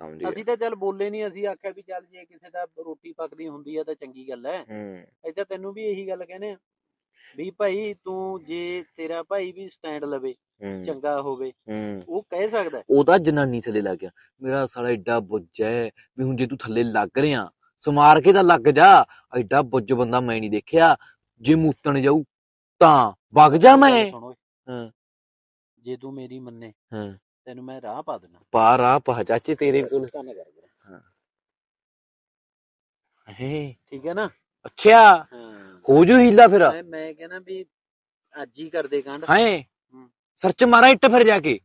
ਸਮਝ ਗਿਆ। ਅਸੀਂ ਤਾਂ ਚੱਲ ਬੋਲੇ ਨਹੀਂ ਅਸੀਂ ਆਖਿਆ ਵੀ ਚੱਲ ਜੇ ਕਿਸੇ ਦਾ ਰੋਟੀ ਪੱਕਦੀ ਹੁੰਦੀ ਆ ਤਾਂ ਚੰਗੀ ਗੱਲ ਹੈ। ਹੂੰ ਤਾਂ ਤੈਨੂੰ ਵੀ ਇਹੀ ਗੱਲ ਕਹਿੰਦੇ ਆ ਵੀ ਭਾਈ ਤੂੰ ਜੇ ਤੇਰਾ ਭਾਈ ਵੀ ਸਟੈਂਡ ਲਵੇ ਚੰਗਾ ਹੋਵੇ ਹੂੰ। ਉਹ ਕਹਿ ਸਕਦਾ। ਹੈ। ਉਹ ਤਾਂ ਜਨਾਨੀ ਥੱਲੇ ਲੱਗ ਗਿਆ। ਮੇਰਾ ਸਾਲਾ ਐਡਾ ਬੁੱਝ ਹੈ ਵੀ ਹੁਣ ਜੇ ਤੂੰ ਥੱਲੇ ਲੱਗ ਰਿਆ ਸਮਾਰ ਕੇ ਤਾਂ ਲੱਗ ਜਾ। ਐਡਾ ਬੁੱਝ ਬੰਦਾ ਮੈਂ ਨਹੀਂ ਦੇਖਿਆ। ਜੇ ਮੂਤਣ ਜਾਊ ਤਾਂ ਵਗ ਜਾ ਮੈਂ। ਜੇ ਤੂੰ ਮੇਰੀ ਮੰਨੇ ਹਾਂ। ਤੈਨੂੰ ਮੈਂ ਰਾਹ ਪਾ ਦੇਣਾ ਪਾਰ ਆ ਪਾ ਚਾਚੇ ਤੇਰੇ ਕੋਲ। ਧੰਨ ਕਰ ਵੀਰੇ। ਹੈ। ਠੀਕ ਹੈ ਨਾ? ਅੱਛਾ ਹਾਂ। ਹੋ ਜੂ ਹੀਲਾ ਫਿਰ। ਮੈਂ ਮੈਂ ਕਹਿੰਦਾ ਵੀ ਅੱਜ ਹੀ ਕਰਦੇ ਕਾਂਡ। ਹੈ? ਸਰਚ ਮਾਰਾ ਇੱਟ ਫਿਰ ਜਾ ਕੇ।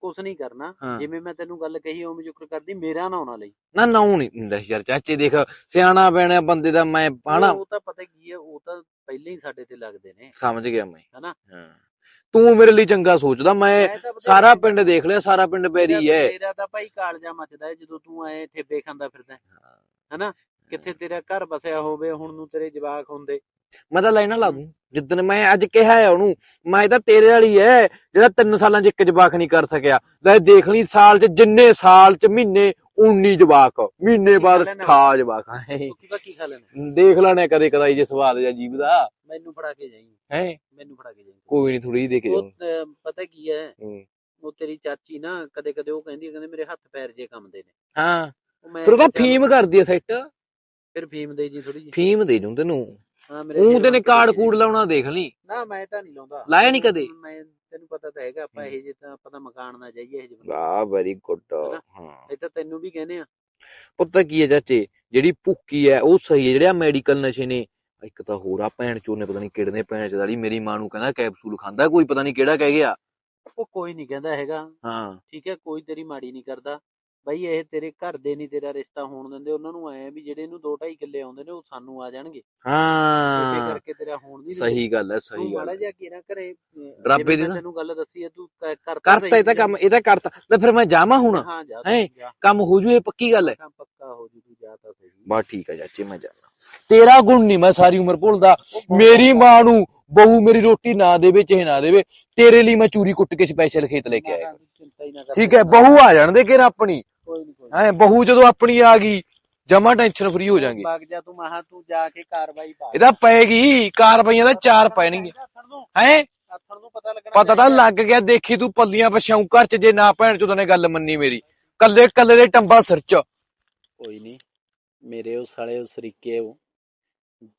ਕੁਛ ਨਹੀਂ ਕਰਨਾ। ਹਾਂ। ਜਿਵੇਂ ਮੈਂ ਤੈਨੂੰ ਗੱਲ ਕਹੀ ਉਵੇਂ ਜ਼ਿਕਰ ਕਰਦੀ ਮੇਰਾ ਨਾ ਹੋਣਾ ਲਈ। ਨਾ ਨਾ ਨਹੀਂ ਦੱਸ ਯਾਰ ਚਾਚੇ ਦੇਖ ਸਿਆਣਾ ਬੈਣਾ ਬੰਦੇ ਦਾ ਮੈਂ ਪਾਣਾ। ਉਹ ਤਾਂ ਪਤਾ ਕੀ ਹੈ ਉਹ ਤਾਂ ਪਹਿਲਾਂ ਹੀ ਸਾਡੇ ਤੇ ਲੱਗਦੇ ਨੇ। ਸਮਝ ਗਿਆ ਮੈਂ। ਹਨਾ? ਤੂੰ ਮੇਰੇ ਲਈ ਚੰਗਾ ਸੋਚਦਾ ਮੈਂ ਮੈਂ ਤਾਂ ਪਤਾ ਸਾਰਾ ਪਿੰਡ ਦੇਖ ਲਿਆ ਸਾਰਾ ਪਿੰਡ ਮੇਰਾ- ਹੈ। ਮੇਰਾ ਤਾਂ ਭਾਈ ਕਾਲਜਾ ਮੱਚਦਾ ਹੈ ਜਦੋਂ ਤੂੰ ਐ ਠੇਬੇ ਖਾਂਦਾ ਫਿਰਦਾ ਹੈ। ਹਨਾ? ਕਿੱਥੇ ਤੇਰਾ ਘਰ ਬਸਿਆ ਹੋਵੇ ਹੁਣ ਨੂੰ ਤੇਰੇ ਜਵਾਕ ਹੁੰਦੇ। ਮੈਂ ਤਾਂ ਲਾਈਨਾਂ ਲਾ ਦੂੰ ਜਿੱਦਣ ਮੈਂ ਅੱਜ ਕਿਹਾ ਹੈ ਉਹਨੂੰ ਮੈਂ ਤਾਂ ਤੇਰੇ ਵਾਲੀ ਹੈ ਜਿਹੜਾ ਤਿੰਨ ਸਾਲਾਂ 'ਚ ਇੱਕ ਜਵਾਕ ਨਹੀਂ ਕਰ ਸਕਿਆ। ਲੈ ਦੇਖ ਲਈ ਸਾਲ 'ਚ ਜਿੰਨੇ ਸਾਲ 'ਚ ਮਹੀਨੇ 19 ਜਵਾਕ ਮਹੀਨੇ ਬਾਅਦ ਕੀ ਲੈਣਾ? 18 ਜਵਾਕ। ਹੈ ਤੂੰ ਕੀ ਕੀ ਖਾ ਲੈਣਾ? ਦੇਖ ਲੈਣੇ ਕਦੇ ਕਦਾਈ ਜੇ ਸਵਾਦ ਜਾਂ ਜੀਵ ਦਾ। ਮੈਨੂੰ ਫੜਾ ਕੇ ਜਾਈ। ਹੈ? ਮੈਨੂੰ ਫੜਾ ਕੇ ਜਾਈ। ਕੋਈ ਨਹੀਂ ਥੋੜੀ ਦੇ ਕੇ ਉਹ ਜਾਊਂ ਤੇ ਪਤਾ ਕੀ ਹੈ। ਉਹ ਤੇਰੀ ਚਾਚੀ ਨਾ ਕਦੇ ਕਦੇ ਉਹ ਕਹਿੰਦੀ ਕਹਿੰਦੇ ਮੇਰੇ ਹੱਥ ਪੈਰ ਜੇ ਕੰਮਦੇ ਨੇ। ਹਾਂ। ਫਿਰ ਉਹ ਤਾਂ ਫੀਮ ਕਰਦੀ ਐ ਸੈੱਟ। ਫਿਰ ਫੀਮ ਦੇ ਜੀ ਥੋੜੀ ਜੀ ਫੀਮ ਦੇ ਦੂੰ ਤੈਨੂੰ। ਹਾਂ ਮੇਰੇ ਉਹ ਵਰਤ ਕਾਰਡ ਕੂੜ। ਲਾਉਣਾ ਦੇਖ ਲਈ। ਨਾ ਮੈਂ ਤਾਂ ਨਹੀਂ ਲਾਉਂਦਾ। ਲਾਇਆ ਨੀ ਕਦੇ? ਮੈਂ ਤੈਨੂੰ ਪਤਾ ਤਾਂ ਹੈਗਾ ਆਪਾਂ। ਇਹ ਜੇ ਤਾਂ ਆਪਾਂ ਤਾਂ ਮਕਾਨ ਨਾ ਜਾਈਏ ਇਹ ਜਿਹੇ ਵਾਹ ਵੈਰੀ ਗੁੱਡ? ਹਾਂ ਇਹ ਤਾਂ ਤੈਨੂੰ ਵੀ ਕਹਿੰਦੇ ਆ ਪਤਾ ਕੀ ਹੈ ਚਾਚੇ ਜਿਹੜੀ ਭੁੱਕੀ ਹੈ ਉਹ ਸਹੀ ਹੈ ਜਿਹੜਾ ਮੈਡੀਕਲ ਨਸ਼ੇ ਨੇ ਇੱਕ ਤਾਂ ਹੋਰ ਆ ਭੈਣ ਚੋਰ ਨੇ ਪਤਾ ਨਹੀਂ ਕਿਹੜੇ ਨੇ ਭੈਣ ਚਦਾਲੀ ਮੇਰੀ ਮਾਂ ਨੂੰ ਕਹਿੰਦਾ ਕੈਪਸੂਲ ਖਾਂਦਾ ਕੋਈ ਪਤਾ ਨਹੀਂ ਕਿਹੜਾ ਕਹਿ ਗਿਆ। ਉਹ ਕੋਈ ਨਹੀਂ ਕਹਿੰਦਾ ਹੈਗਾ। ਹਾਂ। ਠੀਕ ਹੈ ਕੋਈ ਤੇਰੀ ਮਾੜੀ ਨਹੀਂ ਕਰਦਾ। ਬਈ ਇਹ ਤੇਰੇ ਘਰ ਦੇ ਨਹੀਂ ਤੇਰਾ ਰਿਸ਼ਤਾ ਹੋਣ ਦਿੰਦੇ ਉਹਨਾਂ ਨੂੰ ਐ ਵੀ ਜਿਹੜੇ ਇਹਨੂੰ 2.5 ਕਿੱਲੇ ਆਉਂਦੇ ਨੇ ਉਹ ਸਾਨੂੰ ਆ ਜਾਣਗੇ। ਇਸੇ ਹਾਂ। ਕਰਕੇ ਤੇਰਾ ਹੋਣ ਨਹੀਂ ਸਹੀ ਗੱਲ ਹੈ ਸਹੀ ਗੱਲ ਮਾੜਾ। ਜਿਹਾ ਕੀਰਾ ਘਰੇ ਅਹ, ਡਰਾਬੇ ਜਿਵੇਂ ਦੀ ਨਾ। ਤੈਨੂੰ ਗੱਲ ਦੱਸੀ ਹੈ ਤੂੰ ਕ- ਕਰਤਾ ਕਰਤਾ ਇਹ ਤਾਂ ਕੰਮ ਇਹ ਤਾਂ ਕਰਤਾ ਲੈ ਫਿਰ ਮੈਂ ਜਾਵਾਂ ਹੁਣ ਹਾਂ ਕੰਮ ਹੋ ਜੂ ਇਹ ਪੱਕੀ ਗੱਲ ਹੈ ਪੱਕਾ ਹੋ ਜੂ ਤੂੰ ਜਾ ਤਾਂ ਸਹੀ। ਬਸ ਠੀਕ ਹੈ ਚਾਚੇ ਮੈਂ ਜਾਣਾ ਤੇਰਾ ਗੁਣ ਨਹੀਂ ਮੈਂ ਸਾਰੀ ਉਮਰ ਭੁੱਲਦਾ। ਮੇਰੀ ਮਾਂ ਨੂੰ ਬਹੂ ਮੇਰੀ ਰੋਟੀ ਨਾ ਦੇਵੇ ਚਾਹੇ ਨਾ ਦੇਵੇ ਤੇਰੇ ਲਈ ਮੈਂ ਚੂਰੀ ਕੁੱਟ ਕੇ ਸਪੈਸ਼ਲ ਖੇਤ ਲੈ ਕੇ ਨਾ, ਆਇਆ ਨਾ, ਨਾ ਠੀਕ ਹੈ ਬਹੂ ਆ ਜਾਣ ਦੇ ਕਿਰ ਆਪਣੀ। ਕੋਈ ਨਹੀਂ ਕੋਈ ਐ ਬਹੂ ਜਦੋਂ ਆਪਣੀ ਆ ਗਈ ਜਮਾ ਟੈਨਸ਼ਨ ਫਰੀ ਹੋ ਜਾਾਂਗੇ। ਬਾਗ ਜਾ ਤੂੰ ਮਹਾ ਤੂੰ ਜਾ ਕੇ ਕਾਰਵਾਈ ਪਾ ਇਹਦਾ ਪੈਗੀ ਕਾਰਵਾਈਆਂ ਦਾ ਚਾਰ ਪੈਣਗੇ ਹੈ? ਆਥਣ ਨੂੰ ਪਤਾ ਲੱਗਣਾ ਪਤਾ ਤਾਂ ਲੱਗ ਗਿਆ ਦੇਖੀ ਤੂੰ ਪੱਲੀਆਂ ਪਛਾਉ ਘਰ ਚ ਜੇ ਨਾ ਭੈਣ ਚੋਦ ਨੇ ਗੱਲ ਮੰਨੀ ਮੇਰੀ। ਕੱਲੇ ਕੱਲੇ ਦੇ ਟੰਬਾ ਸਿਰ ਚ। ਕੋਈ ਨਹੀਂ ਮੇਰੇ ਉਹ ਸਾਲੇ ਉਹ ਸਰੀਕੇ ਉਹ।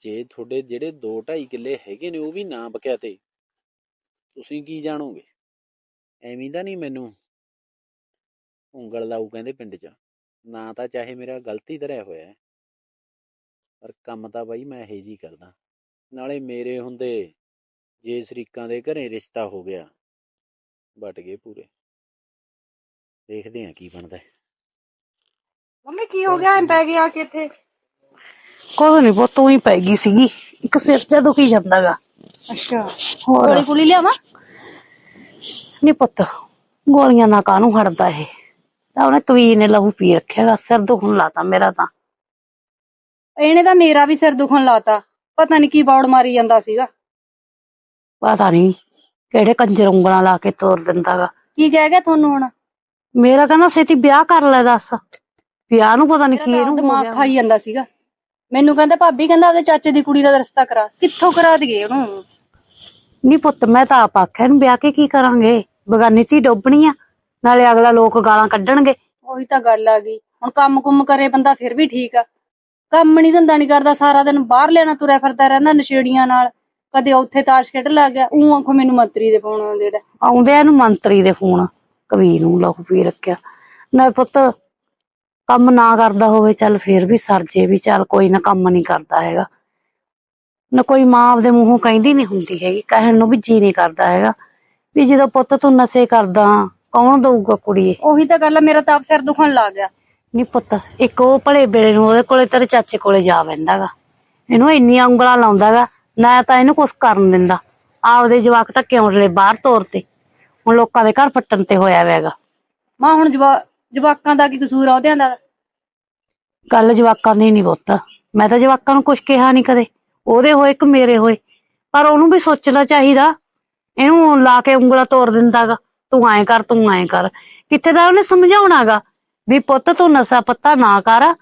ਜੇ ਤੁਹਾਡੇ ਜਿਹੜੇ 2 2.5 ਕਿੱਲੇ ਹੈਗੇ ਨੇ ਉਹ ਵੀ ਨਾ ਬਕਿਆ ਤੇ ਤੁਸੀਂ ਕੀ ਜਾਣੋਗੇ? ਐਵੇਂ ਦਾ ਨਹੀਂ ਮੈਨੂੰ ਉਂਗਲ ਲਾਊ ਕਹਿੰਦੇ ਪਿੰਡ 'ਚ। ਨਾ ਤਾਂ ਚਾਹੇ ਮੇਰਾ ਗਲਤੀ ਧਰਿਆ ਹੋਇਆ ਹੈ ਪਰ ਕੰਮ ਤਾਂ ਬਾਈ ਮੈਂ ਇਹੋ ਜੀ ਕਰਦਾ। ਨਾਲੇ ਮੇਰੇ ਹੁੰਦੇ ਜੇ ਸ਼ਰੀਕਾਂ ਦੇ ਘਰੇ ਰਿਸ਼ਤਾ ਹੋ ਗਿਆ ਵਟ ਗਏ ਪੂਰੇ। ਦੇਖਦੇ ਆ ਕੀ ਬਣਦਾ। ਹੈ। ਮੰਮੀ ਕੀ ਹੋ ਗਿਆ? ਐਂ ਪੈ ਗਿਆ ਕਿ ਇੱਥੇ? ਕੁਝ ਨਹੀਂ ਪੁੱਤ ਹੀ ਪੈ ਗਈ ਸੀਗੀ। ਇੱਕ ਸਿਰ ਚ ਦੁਖੀ ਜਾਂਦਾਗਾ ਅੱਛਾ। ਹੋਰ? ਗੋਲੀ ਗੁਲੀ ਲਿਆਵਾਂ? ਨਹੀਂ ਪੁੱਤ ਗੋਲੀਆਂ ਨਾ ਕਾਹਨੂੰ ਹਟਦਾ ਇਹ? ਤਾਂ ਉਹਨੇ ਤਵੀ ਨੇ ਲਹੂ ਪੀ ਰੱਖਿਆਗਾ ਸਿਰ ਦੁਖਣ ਲਾਤਾ ਮੇਰਾ ਤਾਂ। ਇਹਨੇ ਤਾਂ ਮੇਰਾ ਵੀ ਸਿਰ ਦੁਖਣ ਲਾਤਾ ਪਤਾ ਨਹੀਂ ਕੀ ਬੌੜ ਮਾਰੀ ਜਾਂਦਾ ਸੀਗਾ। ਪਤਾ ਨਹੀਂ ਕਿਹੜੇ ਕੰਜਰ ਉਂਗਲਾਂ ਲਾ ਕੇ ਤੋਰ ਦਿੰਦਾਗਾ। ਕੀ ਕਹਿ ਗਿਆ ਤੁਹਾਨੂੰ ਹੁਣ? ਮੇਰਾ ਕਹਿੰਦਾ ਛੇਤੀ ਵਿਆਹ ਕਰ ਲੈ ਦੱਸ। ਵਿਆਹ ਨੂੰ ਪਤਾ ਨਹੀਂ ਕੀ ਇਹਨੂੰ ਦਿਮਾਗ ਖਾਈ ਜਾਂਦਾ ਸੀਗਾ। ਮੈਨੂੰ ਕਹਿੰਦਾ ਭਾਬੀ ਕਹਿੰਦਾ ਉਹਦੇ ਚਾਚੇ ਦੀ ਕੁੜੀ ਦਾ ਰਿਸ਼ਤਾ ਕਰਾ ਕਿੱਥੋਂ ਕਰਾ ਦਈਏ ਉਹਨੂੰ? ਨਹੀਂ ਪੁੱਤ ਮੈਂ ਤਾਂ ਆਪ ਆਖਿਆ ਇਹਨੂੰ ਵਿਆਹ ਕੇ ਕੀ ਕਰਾਂਗੇ? ਬਗਾਨੀ ਧੀ ਡੋਬਣੀ ਆ। ਨਾਲੇ ਅਗਲਾ ਲੋਕ ਗਾਲਾਂ ਕੱਢਣਗੇ। ਉਹੀ ਤਾਂ ਗੱਲ ਆ ਗਈ। ਹੁਣ ਕੰਮ ਕੁੰਮ ਕਰੇ ਬੰਦਾ ਫਿਰ ਵੀ ਠੀਕ ਆ। ਕੰਮ ਨਹੀਂ ਧੰਦਾ ਨਹੀਂ ਕਰਦਾ ਸਾਰਾ ਦਿਨ ਬਾਹਰ ਲੈਣਾ ਤੁਰਿਆ ਫਿਰਦਾ ਰਹਿੰਦਾ ਨਸ਼ੇੜੀਆਂ ਨਾਲ। ਕਦੇ ਉੱਥੇ ਤਾਸ਼ ਖੇਡ ਲੱਗ ਗਿਆ ਉਹ ਆਖੋ ਮੈਨੂੰ ਮੰਤਰੀ ਦੇ ਜਿਹੜਾ ਆਉਂਦੇ ਆ ਇਹਨੂੰ ਮੰਤਰੀ ਦੇ ਫੋਨ ਕਵੀ ਨੂੰ ਲਹੂ ਪੀ ਰੱਖਿਆ। ਨਾ ਪੁੱਤ ਕੰਮ ਨਾ ਕਰਦਾ ਹੋਵੇ ਚੱਲ ਫੇਰ ਵੀ ਸਰਜੇ ਵੀ ਚੱਲ ਕੋਈ ਨਾ ਕੰਮ ਨਹੀਂ ਕਰਦਾ ਹੈਗਾ। ਨਾ ਕੋਈ ਮਾਂ ਆਪਦੇ ਮੂੰਹੋਂ ਕਹਿੰਦੀ ਨਹੀਂ ਹੁੰਦੀ ਹੈਗੀ ਕਹਿਣ ਨੂੰ ਵੀ ਜੀ ਨਹੀਂ ਕਰਦਾ ਹੈਗਾ। ਵੀ ਜਦੋਂ ਪੁੱਤ ਤੂੰ ਨਸ਼ੇ ਕਰਦਾ ਕੌਣ ਦਊਗਾ ਕੁੜੀਏ? ਉਹੀ ਤਾਂ ਗੱਲ ਆ ਮੇਰਾ ਤਾਂ ਆਪ ਸਿਰ ਦੁਖਣ ਲੱਗ ਗਿਆ। ਨਹੀਂ ਪੁੱਤ ਇੱਕ ਉਹ ਭਲੇ ਵੇਲੇ ਨੂੰ ਉਹਦੇ ਕੋਲੇ ਤੇਰੇ ਚਾਚੇ ਕੋਲੇ ਜਾ ਬੈੰਦਾਗਾ ਇਹਨੂੰ ਇੰਨੀਆਂ ਉਂਗਲਾਂ ਲਾਉਂਦਾਗਾ ਨਾ ਤਾਂ ਇਹਨੂੰ ਕੁਛ ਕਰਨ ਦਿੰਦਾ। ਆਪਦੇ ਜਵਾਕ ਤਾਂ ਕਿਉਂ ਲੈ ਬਾਹਰ ਤੋਰ ਤੇ? ਹੁਣ ਲੋਕਾਂ ਦੇ ਘਰ ਪੱਟਣ ਤੇ ਹੋਇਆ ਵੈਗਾ ਮਾਂ ਹੁਣ ਜਵਾ ਜਵਾਕਾਂ ਦਾ ਕੀ ਕਸੂਰ ਆ ਉਹਦਿਆਂ ਦਾ? ਗੱਲ ਜਵਾਕਾਂ ਦੀ ਨਹੀਂ ਪੁੱਤ। ਮੈਂ ਤਾਂ ਜਵਾਕਾਂ ਨੂੰ ਕੁਛ ਕਿਹਾ ਨਹੀਂ ਕਦੇ। ਉਹਦੇ ਹੋਏ ਕਿ ਮੇਰੇ ਹੋਏ? ਪਰ ਉਹਨੂੰ ਵੀ ਸੋਚਣਾ ਚਾਹੀਦਾ। ਇਹਨੂੰ ਲਾ ਕੇ ਉਂਗਲਾ ਤੋੜ ਦਿੰਦਾਗਾ। ਤੂੰ ਐਂ ਕਰ ਤੂੰ ਐਂ ਕਰ। ਕਿੱਥੇ ਦਾ ਉਹਨੇ ਸਮਝਾਉਣਾਗਾ ਵੀ ਪੁੱਤ ਤੂੰ ਨਸ਼ਾ ਪੱਤਾ ਨਾ ਕਰ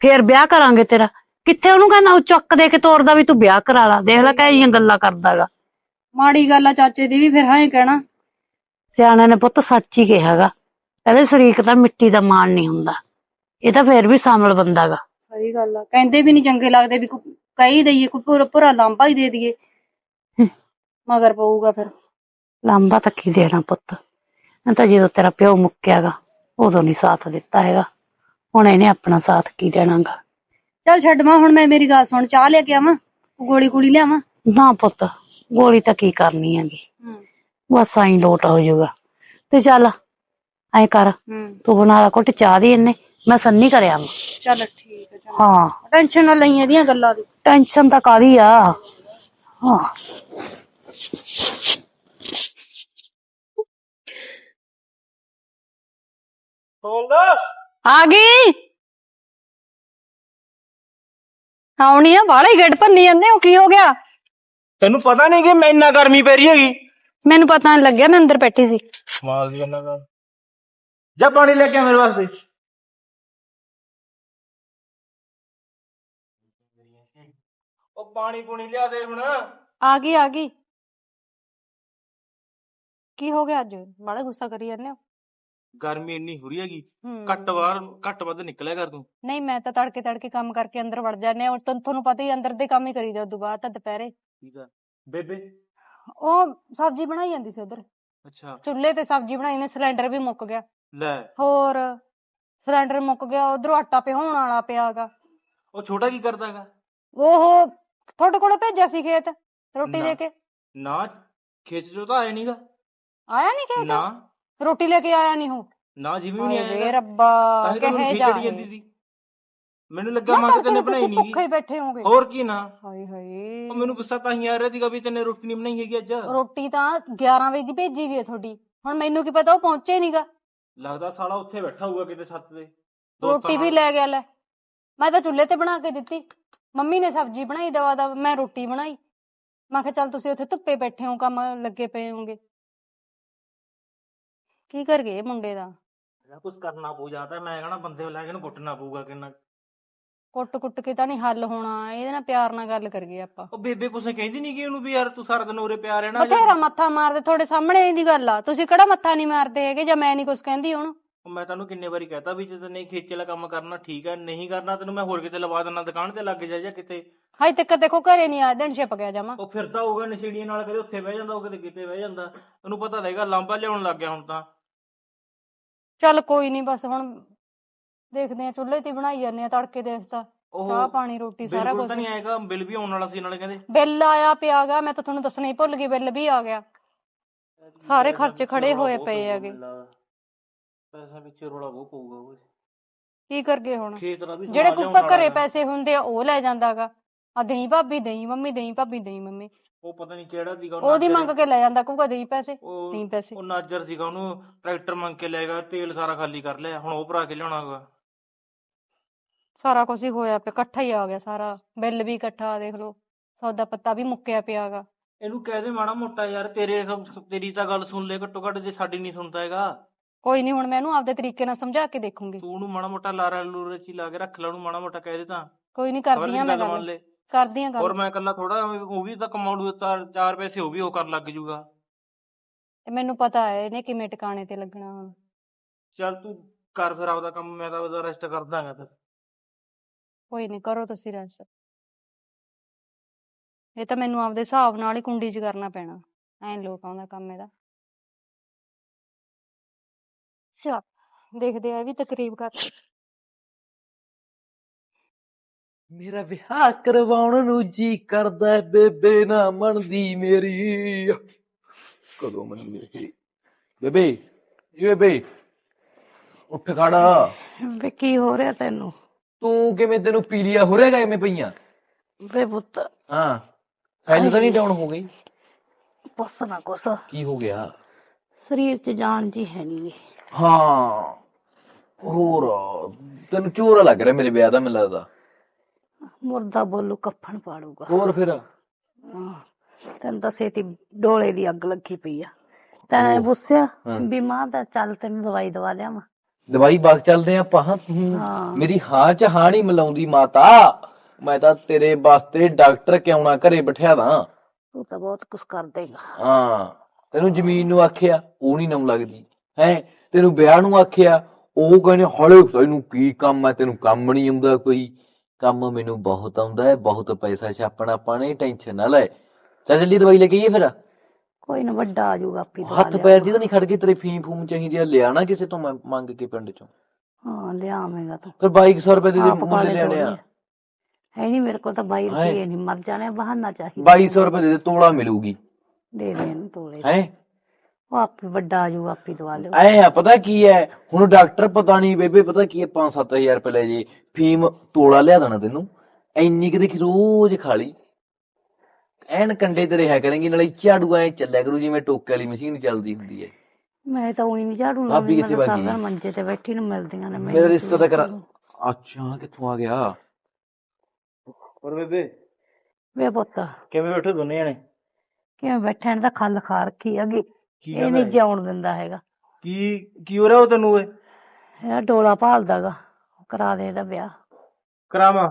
ਫੇਰ ਵਿਆਹ ਕਰਾਂਗੇ ਤੇਰਾ। ਕਿੱਥੇ ਉਹਨੂੰ ਕਹਿੰਦਾ ਉਹ ਚੱਕ ਦੇ ਕੇ ਤੋਰਦਾ ਵੀ ਤੂੰ ਵਿਆਹ ਕਰਾ ਲਾ। ਦੇਖ ਲੈ ਕਿਹੀਆਂ ਗੱਲਾਂ ਕਰਦਾਗਾ। ਮਾੜੀ ਗੱਲ ਆ ਚਾਚੇ ਦੀ ਵੀ ਫਿਰ ਹਾਂ ਹੀ ਕਹਿਣਾ। ਸਿਆਣੇ ਨੇ ਪੁੱਤ ਸੱਚ ਹੀ ਕਿਹਾਗਾ। ਕਹਿੰਦੇ ਸ਼ਰੀਕ ਤਾਂ ਮਿੱਟੀ ਦਾ ਮਾਣ ਨਹੀਂ ਹੁੰਦਾ। ਇਹ ਤਾਂ ਫੇਰ ਵੀ ਸਾਮਲ ਬੰਦਾਗਾ। ਸਹੀ ਗੱਲ ਆ। ਕਹਿੰਦੇ ਵੀ ਨਹੀਂ ਚੰਗੇ ਲੱਗਦੇ ਵੀ ਕੋਈ ਕਹੀ ਦਈਏ ਕੋਈ ਪੂਰਾ ਪੂਰਾ ਲਾਂਬਾ ਹੀ ਦੇ ਦਈਏ। ਮਗਰ ਪਊਗਾ ਫਿਰ। ਲਾਂਬਾ ਤਾਂ ਕੀ ਦੇਣਾ ਪੁੱਤ। ਮੈਂ ਤਾਂ ਜਦੋਂ ਤੇਰਾ ਪਿਓ ਮੁੱਕਿਆਗਾ ਉਦੋਂ ਨਹੀਂ ਸਾਥ ਦਿੱਤਾ ਹੈਗਾ। ਹੁਣ ਇਹਨੇ ਆਪਣਾ ਸਾਥ ਕੀ ਦੇਣਾਗਾ? ਚੱਲ ਛੱਡ ਮਾਂ ਹੁਣ ਮੈਂ ਮੇਰੀ ਗੱਲ ਸੁਣ ਚਾਹ ਲੈ ਕੇ ਆਵਾਂ ਗੋਲੀ ਗੋਲੀ ਲਿਆਵਾਂ? ਨਾ ਪੁੱਤ ਗੋਲੀ ਤਾਂ ਕੀ ਕਰਨੀ ਹੈਗੀ? ਹੂੰ। ਬਸ ਆਈ ਲੋਟ ਹੋ ਜਾਊਗਾ। ਤੇ ਚੱਲ ਐ ਕਰ ਹੂੰ। ਤੂੰ ਬਣਾ ਲਾ ਘੁੱਟ ਚਾਹ ਦੀ ਇਹਨੇ ਮੈਂ ਸੰਨੀ ਕਰਿਆ ਵਾ ਚੱਲ ਠੀਕ ਹੈ ਚੱਲ। ਹਾਂ। ਟੈਨਸ਼ਨ ਨਾ ਲਈ ਇਹਦੀਆਂ ਗੱਲਾਂ ਦੀ। ਟੈਨਸ਼ਨ ਤਾਂ ਕਾਦੀ ਆ? ਹਾਂ। ਆ ਗਈ। ਆਉਣੀ ਆ ਹੀ ਗੇਟ ਭੰਨੀ ਜਾਂਦੇ ਹੋ ਕੀ ਹੋ ਗਿਆ? ਤੈਨੂੰ ਪਤਾ ਨਹੀਂ ਕਿ ਮੈਂ ਇੰਨਾ ਗਰਮੀ ਪੈ ਰਹੀ ਹੈਗੀ। ਮੈਨੂੰ ਪਤਾ ਨਹੀਂ ਲੱਗਿਆ ਮੈਂ ਅੰਦਰ ਬੈਠੀ ਸੀ। ਕਮਾਲ ਦੀ ਗੱਲਾਂ ਕਰ ਜਾ ਪਾਣੀ ਲੈ ਕੇ ਆ ਮੇਰੇ ਵਾਸਤੇ। ਉਹ ਪਾਣੀ ਪੂਣੀ ਲਿਆ ਦੇ ਹੁਣ। ਆ ਗਈ ਆ ਗਈ। ਕੀ ਹੋ ਗਿਆ ਅੱਜ? ਬੜਾ ਗੁੱਸਾ ਕਰੀ ਜਾਂਦੇ ਹੋ? ਗਰਮੀ ਇੰਨੀ ਹੋ ਰਹੀ ਹੈਗੀ ਹੂੰ। ਘੱਟ ਬਾਹਰ ਘੱਟ ਵੱਧ ਨਿਕਲਿਆ ਕਰ ਤੂੰ ਨਹੀਂ ਮੈਂ ਤਾਂ ਤੜਕੇ ਤੜਕੇ ਕੰਮ ਕਰਕੇ ਅੰਦਰ ਵੜ ਜਾਂਦੇ ਆ ਤੁਹਾਨੂੰ ਤੁਹਾਨੂੰ ਪਤਾ ਹੀ ਅੰਦਰ ਦੇ ਕੰਮ ਹੀ ਕਰੀਦਾ ਉਦੋਂ ਬਾਅਦ ਤਾਂ ਦੁਪਹਿਰੇ। ਠੀਕ ਆ। ਬੇਬੇ? ਉਹ ਸਬਜ਼ੀ ਬਣਾਈ ਜਾਂਦੀ ਸੀ ਉਧਰ। ਅੱਛਾ। ਚੁੱਲ੍ਹੇ ਤੇ ਸਬਜ਼ੀ ਬਣਾਈ ਨੇ ਸਿਲੰਡਰ ਵੀ ਮੁੱਕ ਗਿਆ। ਲੈ। ਹੋਰ ਸਿਲੰਡਰ ਮੁੱਕ ਗਿਆ ਉਧਰੋਂ ਆਟਾ ਪਿਹਾਉਣ ਵਾਲਾ ਪਿਆਗਾ ਉਹ ਛੋਟਾ ਕੀ ਕਰਦਾ ਹੈਗਾ? ਉਹ ਤੁਹਾਡੇ ਕੋਲ ਭੇਜਿਆ ਸੀ ਖੇਤ ਰੋਟੀ ਨਾ। ਦੇ ਕੇ। ਨਾ ਖੇਚ ਚੋਂ ਤਾਂ ਆਇਆ ਨਹੀਂਗਾ ਆਇਆ ਨਹੀਂ ਖੇਤ? ਨਾ। ਰੋਟੀ ਲੈ ਕੇ ਆਇਆ ਨਹੀਂ ਉਹ ਨਾ ਜਿਵੇਂ ਵੀ ਨਹੀਂ ਹਾਏ ਵੇ ਆਇਆ ਰੱਬਾ ਤਾਂ ਹੀ ਤਾਂ ਕਹੇ ਜਾ ਚੜੀ ਜਾਂਦੀ ਸੀ। ਮੈਨੂੰ ਲੱਗਾ ਮਾਂ ਤੈਨੇ ਨੂੰ ਬਣਾਈ ਨਹੀਂ ਭੁੱਖੇ ਹੀ ਬੈਠੇ ਹੋਗੇ ਹੋਰ ਕੀ ਨਾ। ਹਾਏ ਹਾਏ। ਉਹ ਮੈਨੂੰ ਗੁੱਸਾ ਤਾਂ ਹੀ ਆ ਰਿਹਾ ਸੀਗਾ ਵੀ ਤੈਨੇ ਰੋਟੀ ਨਹੀਂ ਬਣਾਈ ਹੈਗੀ ਅੱਜ। ਰੋਟੀ ਤਾਂ 11 ਵਜੇ ਦੀ ਭੇਜੀ ਵੀ ਹੈ ਤੁਹਾਡੀ। ਹੁਣ ਮੈਨੂੰ ਕੀ ਪਤਾ ਉਹ ਪਹੁੰਚੇ ਨਹੀਂਗਾ ਲੱਗਦਾ ਸਾਲਾ ਉੱਥੇ ਬੈਠਾ ਹੋਊਗਾ ਕਿਤੇ ਛੱਤ ਤੇ। ਰੋਟੀ ਵੀ। ਲੈ ਗਿਆ ਲੈ। ਮੈਂ ਤਾਂ ਚੁੱਲ੍ਹੇ ਤੇ ਬਣਾ ਕੇ ਦਿੱਤੀ। ਮੰਮੀ ਨੇ ਸਬਜ਼ੀ ਬਣਾਈ ਦਵਾ ਦਾ ਮੈਂ ਰੋਟੀ ਬਣਾਈ। ਮੈਂ ਕਿਹਾ ਚੱਲ ਤੁਸੀਂ ਉੱਥੇ ਧੁੱਪੇ ਬੈਠੇ ਹੋ ਕੰਮ ਲੱਗੇ ਪਏ ਹੋਗੇ ਕੀ ਕਰ ਗਏ ਮੁੰਡੇ ਦਾ? ਕੁਝ ਕਰਨਾ ਪਊ ਜਾਂਦਾ ਮੈਂ ਕਹਣਾ ਬੰਦੇ ਲੈ ਕੇ ਇਹਨੂੰ ਕੁੱਟਣਾ ਪਊਗਾ ਕਿੰਨਾ ਕੁੱਟ ਕੁੱਟ ਕੇ ਤਾਂ ਨਹੀਂ ਹੱਲ ਹੋਣਾ ਇਹਦੇ ਨਾਲ ਪਿਆਰ ਨਾਲ ਗੱਲ ਕਰੀਏ ਆਪਾਂ। ਉਹ ਬੇਬੇ ਕੁਛ ਕਹਿੰਦੀ ਨਹੀਂ ਕਿ ਉਹਨੂੰ ਵੀ ਯਾਰ ਤੂੰ ਸਾਰਾ ਦਿਨ ਉਰੇ ਪਿਆ ਰਹਿਣਾ ਬਥੇਰਾ ਮੱਥਾ ਮਾਰਦੇ ਤੁਹਾਡੇ ਸਾਹਮਣੇ ਦੀ ਗੱਲ ਆ। ਤੁਸੀਂ ਕਿਹੜਾ ਮੱਥਾ ਨਹੀਂ ਮਾਰਦੇ ਹੈਗੇ ਜਾਂ ਮੈਂ ਨਹੀਂ ਕੁਝ ਕਹਿੰਦੀ ਉਹਨੂੰ? ਉਹ ਮੈਂ ਤੈਨੂੰ ਕਿੰਨੇ ਵਾਰੀ ਕਹਤਾ ਵੀ ਜੇ ਤੈਨੇ ਖੇਚੇ ਵਾਲਾ ਕੰਮ ਕਰਨਾ ਠੀਕ ਹੈ ਨਹੀਂ ਕਰਨਾ ਤੈਨੂੰ ਮੈਂ ਹੋਰ ਕਿਤੇ ਲਵਾ ਦੇਣਾ ਦੁਕਾਨ ਤੇ ਲੱਗ ਜਾ ਜਾਂ ਕਿਤੇ। ਹਾਈ ਤੱਕ ਦੇਖੋ ਘਰੇ ਨਹੀਂ ਆ ਦਿਨ ਛਿਪ ਗਿਆ ਜਮਾ। ਉਹ ਫਿਰਦਾ ਹੋਊਗਾ ਨਸ਼ੇੜੀਆਂ ਨਾਲ ਕਦੇ ਉੱਥੇ ਬਹਿ ਜਾਂਦਾ ਉਹ ਕਦੇ ਕਿਤੇ ਬਹਿ ਜਾਂਦਾ। ਤੈਨੂੰ ਪਤਾ ਰਹੇਗਾ ਲਾਂਬਾ ਲਿਆਉਣ ਲੱਗ ਗਿਆ ਹੁਣ ਤਾਂ। ਚੱਲ ਕੋਈ ਨਹੀਂ ਬਸ ਹੁਣ ਦੇਖਦੇ ਆ ਚੁੱਲ੍ਹੇ ਤੇ ਹੀ ਬਣਾਈ ਜਾਂਦੇ ਆ ਤੜਕੇ ਦੇ ਉਹ ਚਾਹ ਪਾਣੀ ਰੋਟੀ ਸਾਰਾ ਬਿਲਕੁਲ ਕੁਝ ਤਾਂ ਨਹੀਂ ਆਏਗਾ ਬਿੱਲ ਵੀ ਆਉਣ ਵਾਲਾ ਸੀ ਨਾਲੇ ਕਹਿੰਦੇ। ਬਿੱਲ ਆਇਆ ਪਿਆਗਾ ਮੈਂ ਤਾਂ ਤੁਹਾਨੂੰ ਦੱਸਣਾ ਹੀ ਭੁੱਲ ਗਈ ਬਿੱਲ ਵੀ ਆ ਗਿਆ। ਸਾਰੇ ਖਰਚੇ ਖੜੇ ਹੋਏ ਪਏ ਹੈਗੇ। ਪੈਸਾ ਵਿੱਚ ਰੋਲਾ ਬਹੁਤ ਪਊਗਾ ਓਏ ਕੀ ਕਰਗੇ ਹੁਣ? ਖੇਤ ਦਾ ਵੀ ਜਿਹੜੇ ਸਮਾਨ ਘਰੇ ਪੈਸੇ ਹੁੰਦੇ ਆ ਉਹ ਲੈ ਜਾਂਦਾਗਾ ਆ ਦਹੀਂ ਭਾਬੀ ਦਹੀਂ ਮੰਮੀ ਦਹੀਂ ਭਾਬੀ ਦਹੀਂ ਮੰਮੀ। ਉਹ ਪਤਾ ਨਹੀਂ ਕਿਹੜਾ ਸੀਗਾ ਉਹ ਉਹਦੀ ਨਾਜਰ- ਮੰਗ ਕੇ ਲੈ ਜਾਂਦਾ ਕਹੂਗਾ ਦਹੀਂ ਪੈਸੇ ਉਹ ਦਹੀਂ ਪੈਸੇ। ਉਹ ਨਾਜਰ ਸੀਗਾ ਉਹਨੂੰ ਟਰੈਕਟਰ ਮੰਗ ਕੇ ਲੈ ਗਿਆ ਤੇਲ ਸਾਰਾ ਖਾਲੀ ਕਰ ਲਿਆ ਹੁਣ ਉਹ ਭਰਾ ਕੇ ਲਿਆਉਣਾ ਹੈਗਾ? ਸਾਰਾ ਕੁਝ ਹੀ ਹੋਇਆ ਪਿਆ ਇਕੱਠਾ ਹੀ ਆ ਗਿਆ ਸਾਰਾ ਬਿੱਲ ਵੀ ਇਕੱਠਾ ਦੇਖ ਲਓ ਸੌਦਾ ਪੱਤਾ ਵੀ ਮੁੱਕਿਆ ਪਿਆਗਾ ਇਹਨੂੰ ਕਹਿ ਦੇ ਮਾੜਾ ਮੋਟਾ ਯਾਰ ਤੇਰੇ ਤੇਰੀ ਤਾਂ ਗੱਲ ਸੁਣ ਲੈ ਘੱਟੋ ਘੱਟ ਜੇ ਸਾਡੀ ਨਹੀਂ ਸੁਣਦਾ ਹੈਗਾ। ਕੋਈ ਨਹੀਂ ਹੁਣ ਮੈਂ ਇਹਨੂੰ ਆਪਦੇ ਤਰੀਕੇ ਨਾਲ ਸਮਝਾ ਕੇ ਦੇਖੂੰਗੀ। ਤੂੰ ਉਹਨੂੰ ਮਾੜਾ ਮੋਟਾ ਲਾਰਾ ਲੂਰੇ ਚ ਹੀ ਲਾ ਕੇ ਰੱਖ ਲੈ ਉਹਨੂੰ ਮਾੜਾ ਮੋਟਾ ਕਹਿ ਦੇ ਤਾਂ। ਕੋਈ ਨਹੀਂ ਖਬਰ ਕਰਦੀ ਆ ਮੈਂ ਗੱਲ ਮੰਨ ਗੱਲ ਲੈ। ਕਰਦੀ ਆ ਹੋਰ ਗੱਲ ਮੈਂ ਇਕੱਲਾ ਥੋੜਾ ਉਹ ਵੀ ਤਾਂ ਕਮਾਉ ਚਾਰ ਚਾਰ ਪੈਸੇ ਉਹ ਵੀ ਉਹ ਕਰਨ ਲੱਗ ਜੂਗਾ। ਤੇ ਮੈਨੂੰ ਪਤਾ ਹੈ ਇਹਨੇ ਕਿਵੇਂ ਟਿਕਾਣੇ ਤੇ ਲੱਗਣਾ ਹੁਣ ਚੱਲ ਤੂੰ ਕਰ ਫਿਰ ਆਪਦਾ ਕੰਮ ਮੈਂ ਤਾਂ ਉਹਦਾ ਰੈਸਟ ਕਰ ਦਾਂਗਾ ਫਿਰ। ਕੋਈ ਨਹੀਂ ਕਰੋ ਤੁਸੀਂ ਰੈਸਟ ਇਹ ਤਾਂ ਮੈਨੂੰ ਆਪਦੇ ਹਿਸਾਬ ਨਾਲ ਹੀ ਕੁੰਡੀ 'ਚ ਕਰਨਾ ਪੈਣਾ। ਐਂ ਲੋਟ ਆਉਂਦਾ ਕੰਮ ਇਹਦਾ। ਚਲ ਦੇਖਦੇ ਆ ਇਹ ਵੀ ਤਕਰੀਬ ਕਰ। ਮੇਰਾ ਵਿਆਹ ਕਰਵਾਉਣ ਨੂੰ ਜੀ ਕਰਦਾ ਹੈ, ਬੇਬੇ ਨਾ ਮੰਨਦੀ ਮੇਰੀ। ਕਦੋਂ ਮੰਨੀ ਇਹ? ਬੇਬੇ ਇਹ ਬੇਬੇ ਉੱਠ ਖੜਾ। ਵੇ ਕੀ ਹੋ ਰਿਹਾ ਤੈਨੂੰ? ਤੂੰ ਕਿਵੇਂ ਤੈਨੂੰ ਪੀਲੀਆ ਹੋ ਰਿਹਾ ਐਵੇਂ ਪਈਆਂ? ਵੇ ਪੁੱਤ। ਹਾਂ ਸੈਲ ਤਾਂ ਨਹੀਂ ਡਾਊਨ ਹੋ ਗਈ? ਪੁੱਛ ਨਾ ਕੁਛ। ਕੀ ਹੋ ਗਿਆ? ਸਰੀਰ 'ਚ ਜਾਨ ਜੀ ਹੈ ਨਹੀਂ ਹਾਂ ਹੋਰ ਤੈਨੂੰ ਚੋਰਾ ਲੱਗ ਰਿਹਾ ਮੇਰੇ ਵਿਆਹ ਦਾ ਮੈਨੂੰ ਲੱਗਦਾ। ਮੁਰਦਾ ਬੋਲੂ ਕਫਨ ਪਾੜੂਗਾ। ਹੋਰ ਫਿਰ? ਹਾਂ, ਤੈਨੂੰ ਤਾਂ ਛੇਤੀ ਡੋਲੇ ਦੀ ਅੱਗ ਲੱਗੀ ਪਈ ਆ। ਤੈਂ ਪੁੱਛਿਆ ਹਾਂ। ਵੀ ਮਾਂ ਦਾ ਚੱਲ ਤੈਨੂੰ ਦਵਾਈ ਦਵਾ ਲਿਆਵਾਂ। ਦਵਾਈ ਬਾਗ ਚੱਲਦੇ ਆ ਆਪਾਂ। ਤੂੰ ਹਾਂ। ਮੇਰੀ ਹਾਂ ਚ ਹਾਂ ਨਹੀਂ ਮਿਲਾਉਂਦੀ ਮਾਤਾ। ਮੈਂ ਤਾਂ ਤੇਰੇ ਵਾਸਤੇ ਡਾਕਟਰ ਕਿਉਂ ਨਾ ਘਰੇ ਬਿਠਿਆ ਦਾਂ। ਤੂੰ ਤਾਂ ਬਹੁਤ ਕੁਛ ਕਰ ਦੇਗਾ ਹਾਂ ਤੈਨੂੰ ਜ਼ਮੀਨ ਨੂੰ ਆਖਿਆ ਉਹ ਨਹੀਂ ਨਾਮ ਲੱਗਦੀ। ਹੈ ਤੈਨੂੰ ਵਿਆਹ ਨੂੰ ਆਖਿਆ ਉਹ ਕਹਿੰਦੇ ਹਲੇ ਤੈਨੂੰ ਕੀ ਕੰਮ ਹੈ ਤੈਨੂੰ ਕੰਮ ਨਹੀਂ ਆਉਂਦਾ ਕੋਈ। ਕੰਮ ਮੈਨੂੰ ਬਹੁਤ ਆਉਂਦਾ ਹੈ ਬਹੁਤ ਪੈਸਾ ਛਾਪਣਾ ਪਾਣੇ ਟੈਨਸ਼ਨ ਨਾ ਲੈ। ਚੱਲ ਜਲਦੀ ਦਵਾਈ ਲੈ ਕੇ ਆਈਏ ਫਿਰ। ਕੋਈ ਨਾ ਵੱਡਾ ਆ ਜਾਊਗਾ ਆਪੀ ਦਵਾ ਹੱਥ ਪੈਰ ਦੀ ਤਾਂ ਨਹੀਂ ਖੜ ਗਈ ਤੇਰੀ ਫੀਮ ਫੂਮ ਚਾਹੀਦੀ ਆ ਲਿਆ ਨਾ ਕਿਸੇ ਤੋਂ ਮੈਂ ਮੰਗ ਕੇ ਪਿੰਡ ਚੋਂ। ਹਾਂ ਲਿਆਵੇਂਗਾ ਤੂੰ। ਫਿਰ 2200 ਰੁਪਏ ਦੇ ਦੇ ਆਪ ਮੁੱਲ ਲੈਣੇ ਆ। ਹੈ। ਨਹੀਂ ਮੇਰੇ ਕੋਲ ਤਾਂ 22 ਹਾਏ। ਰੁਪਏ ਨਹੀਂ ਮਰ ਜਾਣੇ ਬਹਾਨਾ ਚਾਹੀਦਾ। 2200 ਰੁਪਏ ਦੇ ਦੇ ਤੋਲਾ ਮਿਲੂਗੀ। ਦੇ ਦੇ ਇਹਨੂੰ ਤੋਲੇ। ਹੈ? ਉਹ ਆਪੇ ਵੱਡਾ ਆ ਜਾਊਗਾ ਆਪੀ ਦਵਾ ਲਿਓ। ਐ ਆ ਪਤਾ ਕੀ ਹੈ ਹੁਣ ਡਾਕਟਰ ਪਤਾ ਨਹੀਂ ਬੇਬੇ ਪਤਾ ਕੀ ਹੈ 5-7000 ਰੁਪਏ ਲੈ ਜੇ। ਫੀਮ ਤੋਲਾ ਲਿਆ ਦੇਣਾ ਤੈਨੂੰ। ਐਨੀ ਕਿ ਦੇਖੀ ਰੋਜ਼ ਖਾ ਲਈ। ਐਨ ਕੰਡੇ ਤੇ ਰਿਹਾ ਕਰੇਂਗੀ ਨਾਲੇ ਝਾੜੂ ਐ ਚੱਲਿਆ ਕਰੂ ਜਿਵੇਂ ਟੋਕੇ ਵਾਲੀ ਮਸ਼ੀਨ ਚੱਲਦੀ ਹੁੰਦੀ ਹੈ ਮੈਂ ਤਾਂ ਉਹੀ ਨਹੀਂ ਝਾੜੂ ਭਾਬੀ ਲਾਉਂਦੀ ਕਿੱਥੇ ਮੈਂ ਤਾਂ ਭੱਜ ਸਾਰਾ? ਦਿਨ ਮੰਜੇ ਤੇ ਬੈਠੀ ਨੂੰ ਮਿਲਦੀਆਂ ਨੇ ਮੇਰਾ ਮੈਨੂੰ ਰਿਸ਼ਤਾ ਤਾਂ ਕਰਾ ਅੱਛਾ ਕਿੱਥੋਂ ਆ ਗਿਆ? ਹੋਰ ਬੇਬੇ? ਵੇ ਪੁੱਤ। ਕਿਵੇਂ ਬੈਠੇ ਦੋਨੇ ਜਣੇ? ਕਿਵੇਂ ਬੈਠੇ ਨੇ? ਤਾਂ ਖੱਲ ਖਾ ਰੱਖੀ ਹੈਗੀ। ਕੀ ਇਹ ਨਹੀਂ? ਜਿਉਣ ਦਿੰਦਾ ਹੈਗਾ। ਕੀ ਕੀ ਹੋ ਰਿਹਾ ਉਹ ਤੈਨੂੰ ਓਏ ਇਹ ਡੋਲਾ ਭਾਲਦਾਗਾ। ਕਰਾ ਦੇ ਇਹਦਾ ਵਿਆਹ। ਕਰਾਵਾਂ।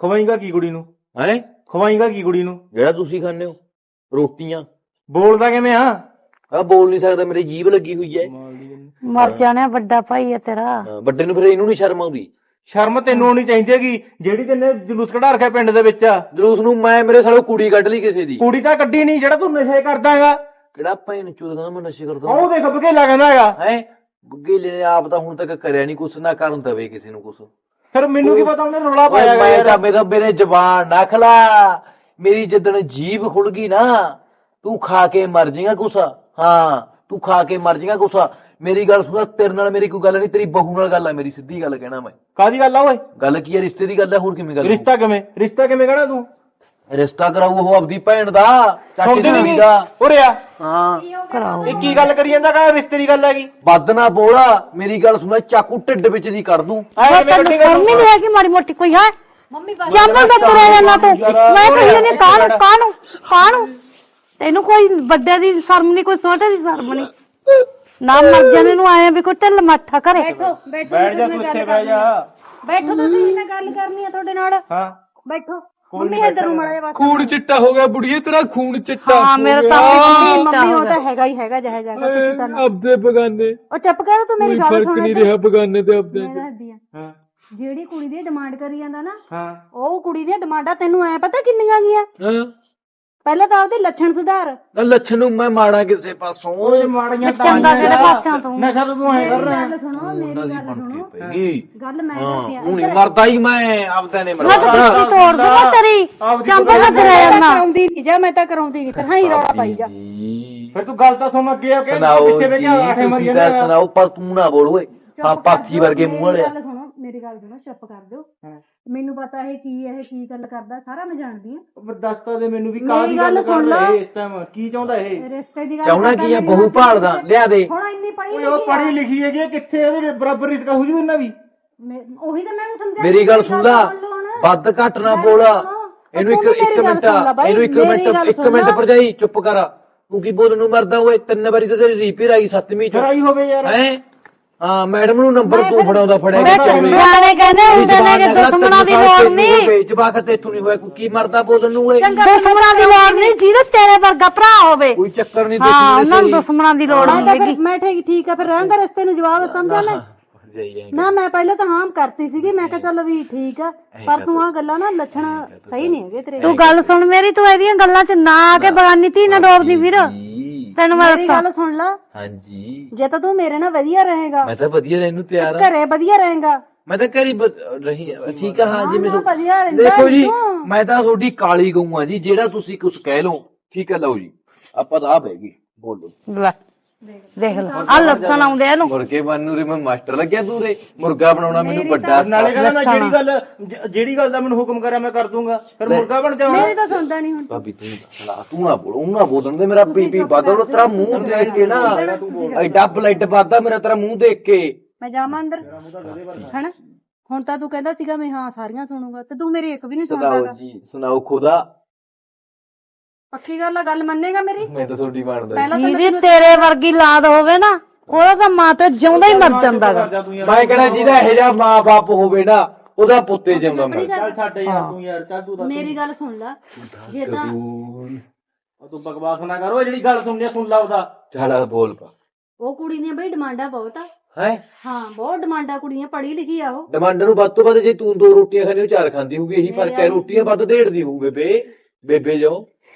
ਖਵਾਏਗਾ ਕੀ ਕੁੜੀ ਨੂੰ? ਹੈ? ਖਵਾਏਗਾ ਕੀ ਕੁੜੀ ਨੂੰ? ਜਿਹੜਾ ਤੁਸੀਂ ਖਾਂਦੇ ਹੋ? ਰੋਟੀਆਂ। ਬੋਲਦਾ ਕਿਵੇਂ ਆ ਆ ਬੋਲ ਨਹੀਂ ਸਕਦਾ ਮੇਰੀ ਜੀਭ ਲੱਗੀ ਹੋਈ ਹੈ ਮਰ ਜਾਣਾ ਵੱਡਾ ਭਾਈ ਹੈ ਤੇਰਾ। ਹਾਂ, ਵੱਡੇ ਨੂੰ ਫਿਰ ਇਹਨੂੰ ਨਹੀਂ ਸ਼ਰਮ ਆਉਂਦੀ। ਸ਼ਰਮ ਤੈਨੂੰ ਆਉਣੀ ਚਾਹੀਦੀ ਹੈਗੀ ਜਿਹੜੀ ਤੈਨੇ ਜਲੂਸ ਕਢਾ ਰੱਖਿਆ ਪਿੰਡ ਦੇ ਵਿੱਚ। ਜਲੂਸ ਨੂੰ ਮੈਂ ਮੇਰੇ ਸਾਲੋ ਕੁੜੀ ਕੱਢ ਲਈ ਕਿਸੇ ਦੀ। ਕੁੜੀ ਤਾਂ ਕੱਢੀ ਨਹੀਂ ਜਿਹੜਾ ਤੂੰ ਨਸ਼ੇ ਕਰਦਾ ਹੈਗਾ। ਕਿਹੜਾ ਭੈਣ ਚੋਦ ਕਹਿੰਦਾ ਮੈਂ ਨਸ਼ੇ ਕਰਦਾ ਉਹ ਦੇਖ ਬਘੇਲਾ ਕਹਿੰਦਾ ਹੈਗਾ। ਹੈ? ਬੁੱਗੇ ਨੇ ਆਪ ਤਾਂ ਹੁਣ ਤੱਕ ਕਰਿਆ ਨਹੀਂ ਕੁਛ ਨਾ ਕਰਨ ਦਵੇ ਕਿਸੇ ਨੂੰ ਕੁਛ। ਫਿਰ ਮੈਨੂੰ ਕੀ ਪਤਾ ਉਹਨੇ ਰੋਲਾ ਪਾਇਆ ਹੈਗਾ ਮੈਂ ਯਾਰ। ਤਾਂ ਮੇਰਾ ਮੇਰੇ ਜ਼ਬਾਨ ਨਾ ਖਲਾ। ਮੇਰੀ ਜਿੱਦਣ ਜੀਭ ਖੁੱਲ ਗਈ ਨਾ ਤੂੰ ਖਾ ਕੇ ਮਰ ਜਾਏਗਾ ਕੁਛ। ਹਾਂ ਤੂੰ ਖਾ ਕੇ ਮਰ ਜਾਏਗਾ ਕੁਛ। ਮੇਰੀ ਗੱਲ ਸੁਣ ਤੇਰੇ ਨਾਲ ਮੇਰੀ ਕੋਈ ਗੱਲ ਨਹੀਂ ਤੇਰੀ ਬਹੂ ਨਾਲ ਗੱਲ ਆ ਮੇਰੀ ਸਿੱਧੀ ਗੱਲ ਕਹਿਣਾ ਮੈਂ। ਕਾਦੀ ਗੱਲ ਆ ਓਏ? ਗੱਲ ਕੀ ਹੈ ਰਿਸ਼ਤੇ ਦੀ ਗੱਲ ਹੈ ਹੋਰ ਕਿਵੇਂ ਗੱਲ ਰਿਸ਼ਤਾ ਕਿਵੇਂ? ਰਿਸ਼ਤਾ ਕਿਵੇਂ ਕਹਣਾ ਤੂੰ? ਰਿਸ਼ਤਾ ਕਰਾਊ ਉਹ ਆਪਦੀ ਭੈਣ ਦਾ ਚਾਚੇ ਸੁਣਦੀ ਦੀ ਨਹੀਂ ਦਾ। ਉਰੇ ਆ। ਹਾਂ। ਕਰਾਓ। ਇਹ ਕੀ ਗੱਲ ਕਰੀ ਜਾਂਦਾ ਕਾ ਰਿਸ਼ਤੇ ਦੀ ਗੱਲ ਹੈਗੀ? ਵੱਧ ਨਾ ਬੋਲਾ ਮੇਰੀ ਗੱਲ ਸੁਣ ਚਾਕੂ ਢਿੱਡ ਵਿੱਚ ਦੀ ਕੱਢ ਦੂੰ। ਐ ਕਿਵੇਂ ਤੈਨੂੰ ਸ਼ਰਮ ਨਹੀਂ ਹੈਗੀ ਮਾੜੀ ਮੋਟੀ ਕੋਈ ਹੈ? ਜੰਮਲ ਦਾ ਤੁਰਿਆ ਜਾਂਦਾ ਤੂੰ। ਮੈਂ ਕਹੀ ਨਹੀਂ ਕਾਹਨੂੰ ਕਾਹਨੂੰ ਕਾਹਨੂੰ? ਤੈਨੂੰ ਕੋਈ ਵੱਡੇ ਦੀ ਸ਼ਰਮ ਨਹੀਂ ਕੋਈ ਛੋਟੇ ਦੀ ਸ਼ਰਮ ਨਹੀਂ। ਨਾ ਮਰ ਜਾਣੇ ਨੂੰ ਆਇਆ ਵੀ ਕੋਈ ਢਿੱਲ ਮੱਠਾ ਕਰੇ ਬੈਠੋ ਬੈਠੋ ਬੈਠ ਜਾ ਤੂੰ ਇੱਥੇ ਬਹਿ ਜਾ। ਬੈਠੋ ਤੁਸੀਂ ਮੈਂ ਗੱਲ ਕਰਨੀ ਆ ਤੁਹਾਡੇ ਨਾਲ। ਹਾਂ। ਬੈਠੋ। ਮੰਮੀ ਇੱਧਰ ਨੂੰ ਮਾੜਾ ਜਿਹਾ ਬਸ ਖੂਨ ਚਿੱਟਾ ਹੋ ਗਿਆ ਬੁੜੀਏ ਤੇਰਾ ਖੂਨ ਚਿੱਟਾ ਹਾਂ ਮੇਰਾ ਤਾਂ ਮੰਮੀ ਵੀ ਮੰਮੀ ਉਹ ਤਾਂ ਹੈਗਾ ਹੀ ਹੈਗਾ ਜਹ ਜਾਗਾ ਤੁਸੀਂ ਤਾਂ ਆਪਦੇ ਬਗਾਨੇ। ਉਹ ਚੁੱਪ ਕਰ ਤੂੰ ਮੇਰੀ ਗੱਲ ਸੁਣ ਇੱਧਰ। ਰਿਹਾ ਬਗਾਨੇ ਤੇ। ਆਪਦੇ ਹਾਂ। ਜਿਹੜੀ ਕੁੜੀ ਦੀ ਡਿਮਾਂਡ ਕਰੀ ਜਾਂਦਾ ਨਾ ਹਾਂ। ਉਹ ਕੁੜੀ ਦੀਆਂ ਡਿਮਾਂਡਾਂ ਤੈਨੂੰ ਐ ਪਤਾ ਕਿੰਨੀਆਂ ਗਈਆਂ ਹਾਂ। ਪਹਿਲਾਂ ਤਾਂ ਉਹਦੇ ਲੱਛਣ ਸੁਧਾਰ। ਨਾ ਲੱਛਣ ਨੂੰ ਮੈਂ ਮਾੜਾ ਕਿਸੇ ਪਾਸੋਂ। ਓਏ ਮਾੜੀਆਂ ਚੰਗਾ ਕਿਹੜੇ ਪਾਸਿਆਂ ਤੋਂ? ਨਸ਼ਾ ਤਾਂ ਤੂੰ ਐ ਕਰ ਰਿਹਾ? ਗੱਲ ਸੁਣੋ ਮੇਰੀ ਗੱਲ ਸੁਣੋ। ਗੱਲ ਮੈਂ ਕਰਦੀ ਆ। ਨਹੀਂ ਮਰਦਾ ਹੀ ਮੈਂ ਆਪਦਾ ਨੇ ਮੈਂ ਤਾਂ ਮਰਦਾ ਤੋੜ ਦੂੰਗਾ ਤੇਰੀ। ਚੰਪਾ ਦਾ ਤੁਰਿਆ ਮੈਂ ਜਾਂਦਾ ਕਰਾਉਂਦੀ ਨਹੀਂ ਜਾ ਮੈਂ ਤਾਂ ਕਰਾਉਂਦੀ ਨਹੀਂ ਫਿਰ ਹਾਂ ਰੌਲਾ ਪਾਈ ਜਾ। ਫਿਰ ਤੂੰ ਗੱਲ ਤਾਂ ਸੁਣ ਅੱਗੇ ਆ ਕੇ ਪਿੱਛੇ ਕੇ ਆਠੇ ਮਰੀ ਜਾਂਦਾ। ਸੁਣਾਓ ਪਰ ਤੂੰ ਨਾ ਬੋਲ ਓਏ। ਹਾਂ ਪਾਥੀ ਵਰਗੇ ਮੂੰਹ ਵਾਲਿਆ ਮੇਰੀ ਗੱਲ ਸੁਣੋ ਚੁੱਪ ਕਰ ਦਿਓ ਹਾਂ। ਮੈਨੂੰ ਪਤਾ ਇਹ ਕੀ ਇਹ ਕੀ ਗੱਲ ਕਰਦਾ ਸਾਰਾ ਮੈਂ ਜਾਣਦੀ ਆ ਦੱਸਤਾ ਦੇ ਮੈਨੂੰ ਵੀ ਮੇਰੀ ਕਾਹਦੀ ਗੱਲ ਗੱਲ ਸੁਣ ਕਰ ਲਾ। ਰਿਹਾ ਇਸ ਟਾਈਮ ਕੀ ਚਾਹੁੰਦਾ ਇਹ? ਰਿਸ਼ਤੇ ਦੀ ਗੱਲ ਚਾਹੁੰਦਾ ਕਰਦਾ ਕੀ ਮੇਰੀ ਬਹੂ ਗੱਲ ਭਾਲਦਾ ਲਿਆ ਦੇ। ਹੁਣ ਇੰਨੀ ਪੜ੍ਹੀ ਓਏ ਉਹ ਲਿਖੀ ਆ। ਪੜ੍ਹੀ ਲਿਖੀ ਹੈਗੀ ਆ, ਕਿੱਥੇ ਉਹਦੇ ਬਰਾਬਰ ਰਿਸਕ ਹੋ ਜੂ ਇਹਨਾਂ ਵੀ ਮੈਂ- ਉਹੀ ਤਾਂ ਮੈਂ ਸਮਝਾ ਮੇਰੀ ਗੱਲ ਸੁਣ ਲਾ। ਵੱਧ ਘੱਟ ਨਾ ਬੋਲ। ਇਹਨੂੰ ਇੱਕ ਇੱਕ ਮਿੰਟ ਇਹਨੂੰ ਇੱਕ ਮਿੰਟ ਇੱਕ ਮਿੰਟ ਭਰਜਾਈ ਚੁੱਪ ਕਰ। ਤੂੰ ਕੀ ਬੋਲਣ ਨੂੰ ਮਰਦਾ ਓਏ? ਤਿੰਨ ਵਾਰੀ ਤਾਂ ਤੇਰੀ ਰੀਪੀ ਰਾਈ ਸੱਤਵੀਂ ਚ। ਲੜਾਈ ਹੋਵੇ ਯਾਰ। ਹੈ? ਹਾਂ ਮੈਡਮ ਨੂੰ ਨੰਬਰ ਤੂੰ ਫੜਾਉਂਦਾ ਫੜਿਆ ਮੈਂ ਸਿਆਣੇ ਕਹਿੰਦੇ ਹੁੰਦੇ ਨੇ ਕਿ ਦੁਸ਼ਮਣਾਂ ਦੀ ਲੋੜ ਨਹੀਂ। ਜਵਾਕ ਤੇ ਇੱਥੋਂ ਨਹੀਂ ਹੋਇਆ ਕੋਈ ਕੀ ਮਰਦਾ ਬੋਲਣ ਨੂੰ ਓਏ ਦੁਸ਼ਮਣਾਂ ਦੀ ਲੋੜ ਨਹੀਂ ਜਿਹਦੇ ਤੇਰੇ ਵਰਗਾ ਭਰਾ ਹੋਵੇ। ਕੋਈ ਚੱਕਰ ਨਹੀਂ ਹਾਂ ਉਹਨਾਂ ਨੂੰ ਦੁਸ਼ਮਣਾਂ ਦੀ ਲੋੜ ਨਹੀਂ ਤਾਂ ਮੈਂ ਠੀਕ ਠੀਕ ਆ ਫਿਰ ਰਹਿਣ ਦਾ ਰਿਸ਼ਤੇ ਨੂੰ ਜਵਾਬ ਸਮਝਾ ਮੈਂ? ਨਾ ਮੈਂ ਪਹਿਲਾਂ ਤਾਂ ਹਾਂ ਕਰਤੀ ਸੀਗੀ ਮੈਂ ਕਿਹਾ ਚੱਲ ਵੀ ਠੀਕ ਆ ਪਰ ਤੂੰ ਆ ਗੱਲਾਂ ਨਾ ਲੱਛਣ ਸਹੀ ਨਹੀਂ ਹੈਗੇ ਤੇਰੇ। ਤੂੰ ਗੱਲ ਸੁਣ ਮੇਰੀ ਤੂੰ ਇਹਦੀਆਂ ਗੱਲਾਂ 'ਚ ਨਾ ਆ ਕੇ ਬਗਾਨੀ ਧੀ ਨਾ ਡੋਬਦੀ ਵੀਰ। ਤੈਨੂੰ ਮੈਂ ਮੇਰੀ ਦੱਸਾਂ। ਗੱਲ ਸੁਣ ਲਾ। ਹਾਂਜੀ। ਜੇ ਤਾਂ ਤੂੰ ਮੇਰੇ ਨਾਲ ਵਧੀਆ ਰਹੇਗਾ। ਮੈਂ ਤਾਂ ਵਧੀਆ ਰਹਿਣ ਨੂੰ ਤਿਆਰ ਆ। ਘਰੇ ਵਧੀਆ ਰਹੇਗਾ। ਮੈਂ ਤਾਂ ਘਰੀ ਰਹੀ ਆ। ਠੀਕ ਆ ਹਾਂ ਜੀ ਮੈਨੂੰ ਵਧੀਆ ਰਹਿੰਦਾ ਦੇਖੋ ਜੀ ਤੂੰ। ਮੈਂ ਤਾਂ ਤੁਹਾਡੀ ਕਾਲੀ ਗਊ ਆ ਜੀ ਜਿਹੜਾ ਤੁਸੀਂ ਕੁਝ ਕਹਿ ਲਓ। ਠੀਕ ਹੈ ਲਓ ਜੀ। ਆਪਾਂ ਤਾਂ ਆ ਬਹਿ ਗਏ। ਬੋਲੋ। ਲੈ। ਦੇਖ ਲੈ। ਆ? ਲੱਸਣ ਆਉਂਦੇ ਇਹਨੂੰ। ਮੁਰਗੇ ਬਣਨ ਰੇ ਮੈਂ ਮਾਸਟਰ ਲੱਗਿਆ ਤੂੰ ਰੇ ਮੁਰਗਾ ਬਣਾਉਣਾ ਮੈਨੂੰ ਵੱਡਾ ਨਾਲੇ ਕਹਿੰਦਾ ਮੈਂ ਜਿਹੜੀ ਗੱਲ ਜ- ਜਿਹੜੀ ਗੱਲ ਦਾ ਮੈਨੂੰ ਹੁਕਮ ਕਰਿਆ ਮੈਂ ਕਰ ਦੂੰਗਾ। ਫਿਰ ਮੁਰਗਾ ਬਣ ਜਾਵਾਂ ਮੇਰੀ ਤਾਂ ਸੁਣਦਾ ਨਹੀਂ ਹੁਣ। ਭਾਬੀ ਤੂੰ ਤੂੰ ਨਾ ਬੋਲ ਉਹ ਨਾ ਬੋਲਣ ਦੇ ਮੇਰਾ ਪੀਪੀ ਬਦਲ ਤੇਰਾ ਮੂੰਹ ਦੇਖ ਕੇ ਨਾ। ਐਡਾ ਬਲੱਡ ਵੱਧਦਾ ਮੇਰਾ ਤੇਰਾ ਮੂੰਹ ਦੇਖ ਕੇ। ਮੈਂ ਜਾਵਾਂ ਅੰਦਰ। ਹੈਨਾ? ਹੁਣ ਤਾਂ ਤੂੰ ਕਹਿੰਦਾ ਸੀਗਾ ਮੈਂ ਹਾਂ ਸਾਰੀਆਂ ਸੁਣੂਗਾ। ਤੇ ਤੂੰ ਮੇਰੀ ਇੱਕ ਵੀ ਨਹੀਂ ਸੁਣਾਓ ਸੁਣਦਾਗਾ ਜੀ ਸੁਣਾਓ ਖੁਦਾ। ਪੱਕੀ ਗੱਲ ਆ ਗੱਲ ਮੰਨੇਗਾ ਮੇਰੀ? ਮੈਂ ਤਾਂ ਤੁਹਾਡੀ ਬਣਦਾ ਪਹਿਲਾਂ ਤਾਂ ਜਿਹਦੀ ਤੇਰੇ ਵਰਗੀ ਲਾਦ ਹੋਵੇ ਨਾ ਉਹਦਾ ਤਾਂ ਮਾਂ ਪਿਓ ਜਿਉਂਦਾ ਹੀ ਮਰ ਜਾਂਦਾ ਗਾ। ਮੈਂ ਕਹਿੰਦਾ ਜਿਹਦਾ ਇਹੋ ਜਿਹਾ ਮਾਂ-ਬਾਪ ਹੋਵੇ ਨਾ ਉਹਦਾ ਪੁੱਤੇ ਜੰਮਾ ਮੈਂ ਚੱਲ ਛੱਡ ਯਾਰ ਤੂੰ ਯਾਰ ਚੱਲ ਤੂੰ ਦੱਸ। ਮੇਰੀ ਗੱਲ ਸੁਣ ਲੈ। ਜੇ ਤਾਂ ਉਹ ਤੂੰ ਬਕਵਾਸ ਨਾ ਕਰ ਓਏ ਜਿਹੜੀ ਗੱਲ ਸੁਣਨੀ ਆ, ਸੁਣ ਲਾ ਉਹਦਾ। ਚੱਲ ਬੋਲ ਪਾ। ਉਹ ਕੁੜੀ ਦੀਆਂ ਬਈ ਡਿਮਾਂਡਾਂ ਬਹੁਤ ਆ। ਹੈ? ਹਾਂ ਬਹੁਤ ਡਿਮਾਂਡਾਂ ਕੁੜੀਆਂ ਪੜ੍ਹੀ ਲਿਖੀ ਆ ਉਹ। ਡਿਮਾਂਡ ਨੂੰ ਵੱਧ ਤੋਂ ਵੱਧ ਜੇ ਤੂੰ ਦੋ ਰੋਟੀਆਂ ਖਾਣੀ ਉਹ ਚਾਰ ਖਾਂਦੀ ਹੋਊਗੀ ਇਹੀ ਫ਼ਰਕ ਹੈ ਰੋਟੀਆਂ ਵੱਧ ਢੇੜਦੀ ਹੋਊ ਬੇਬੇ। ਬੇਬੇ ਜੋ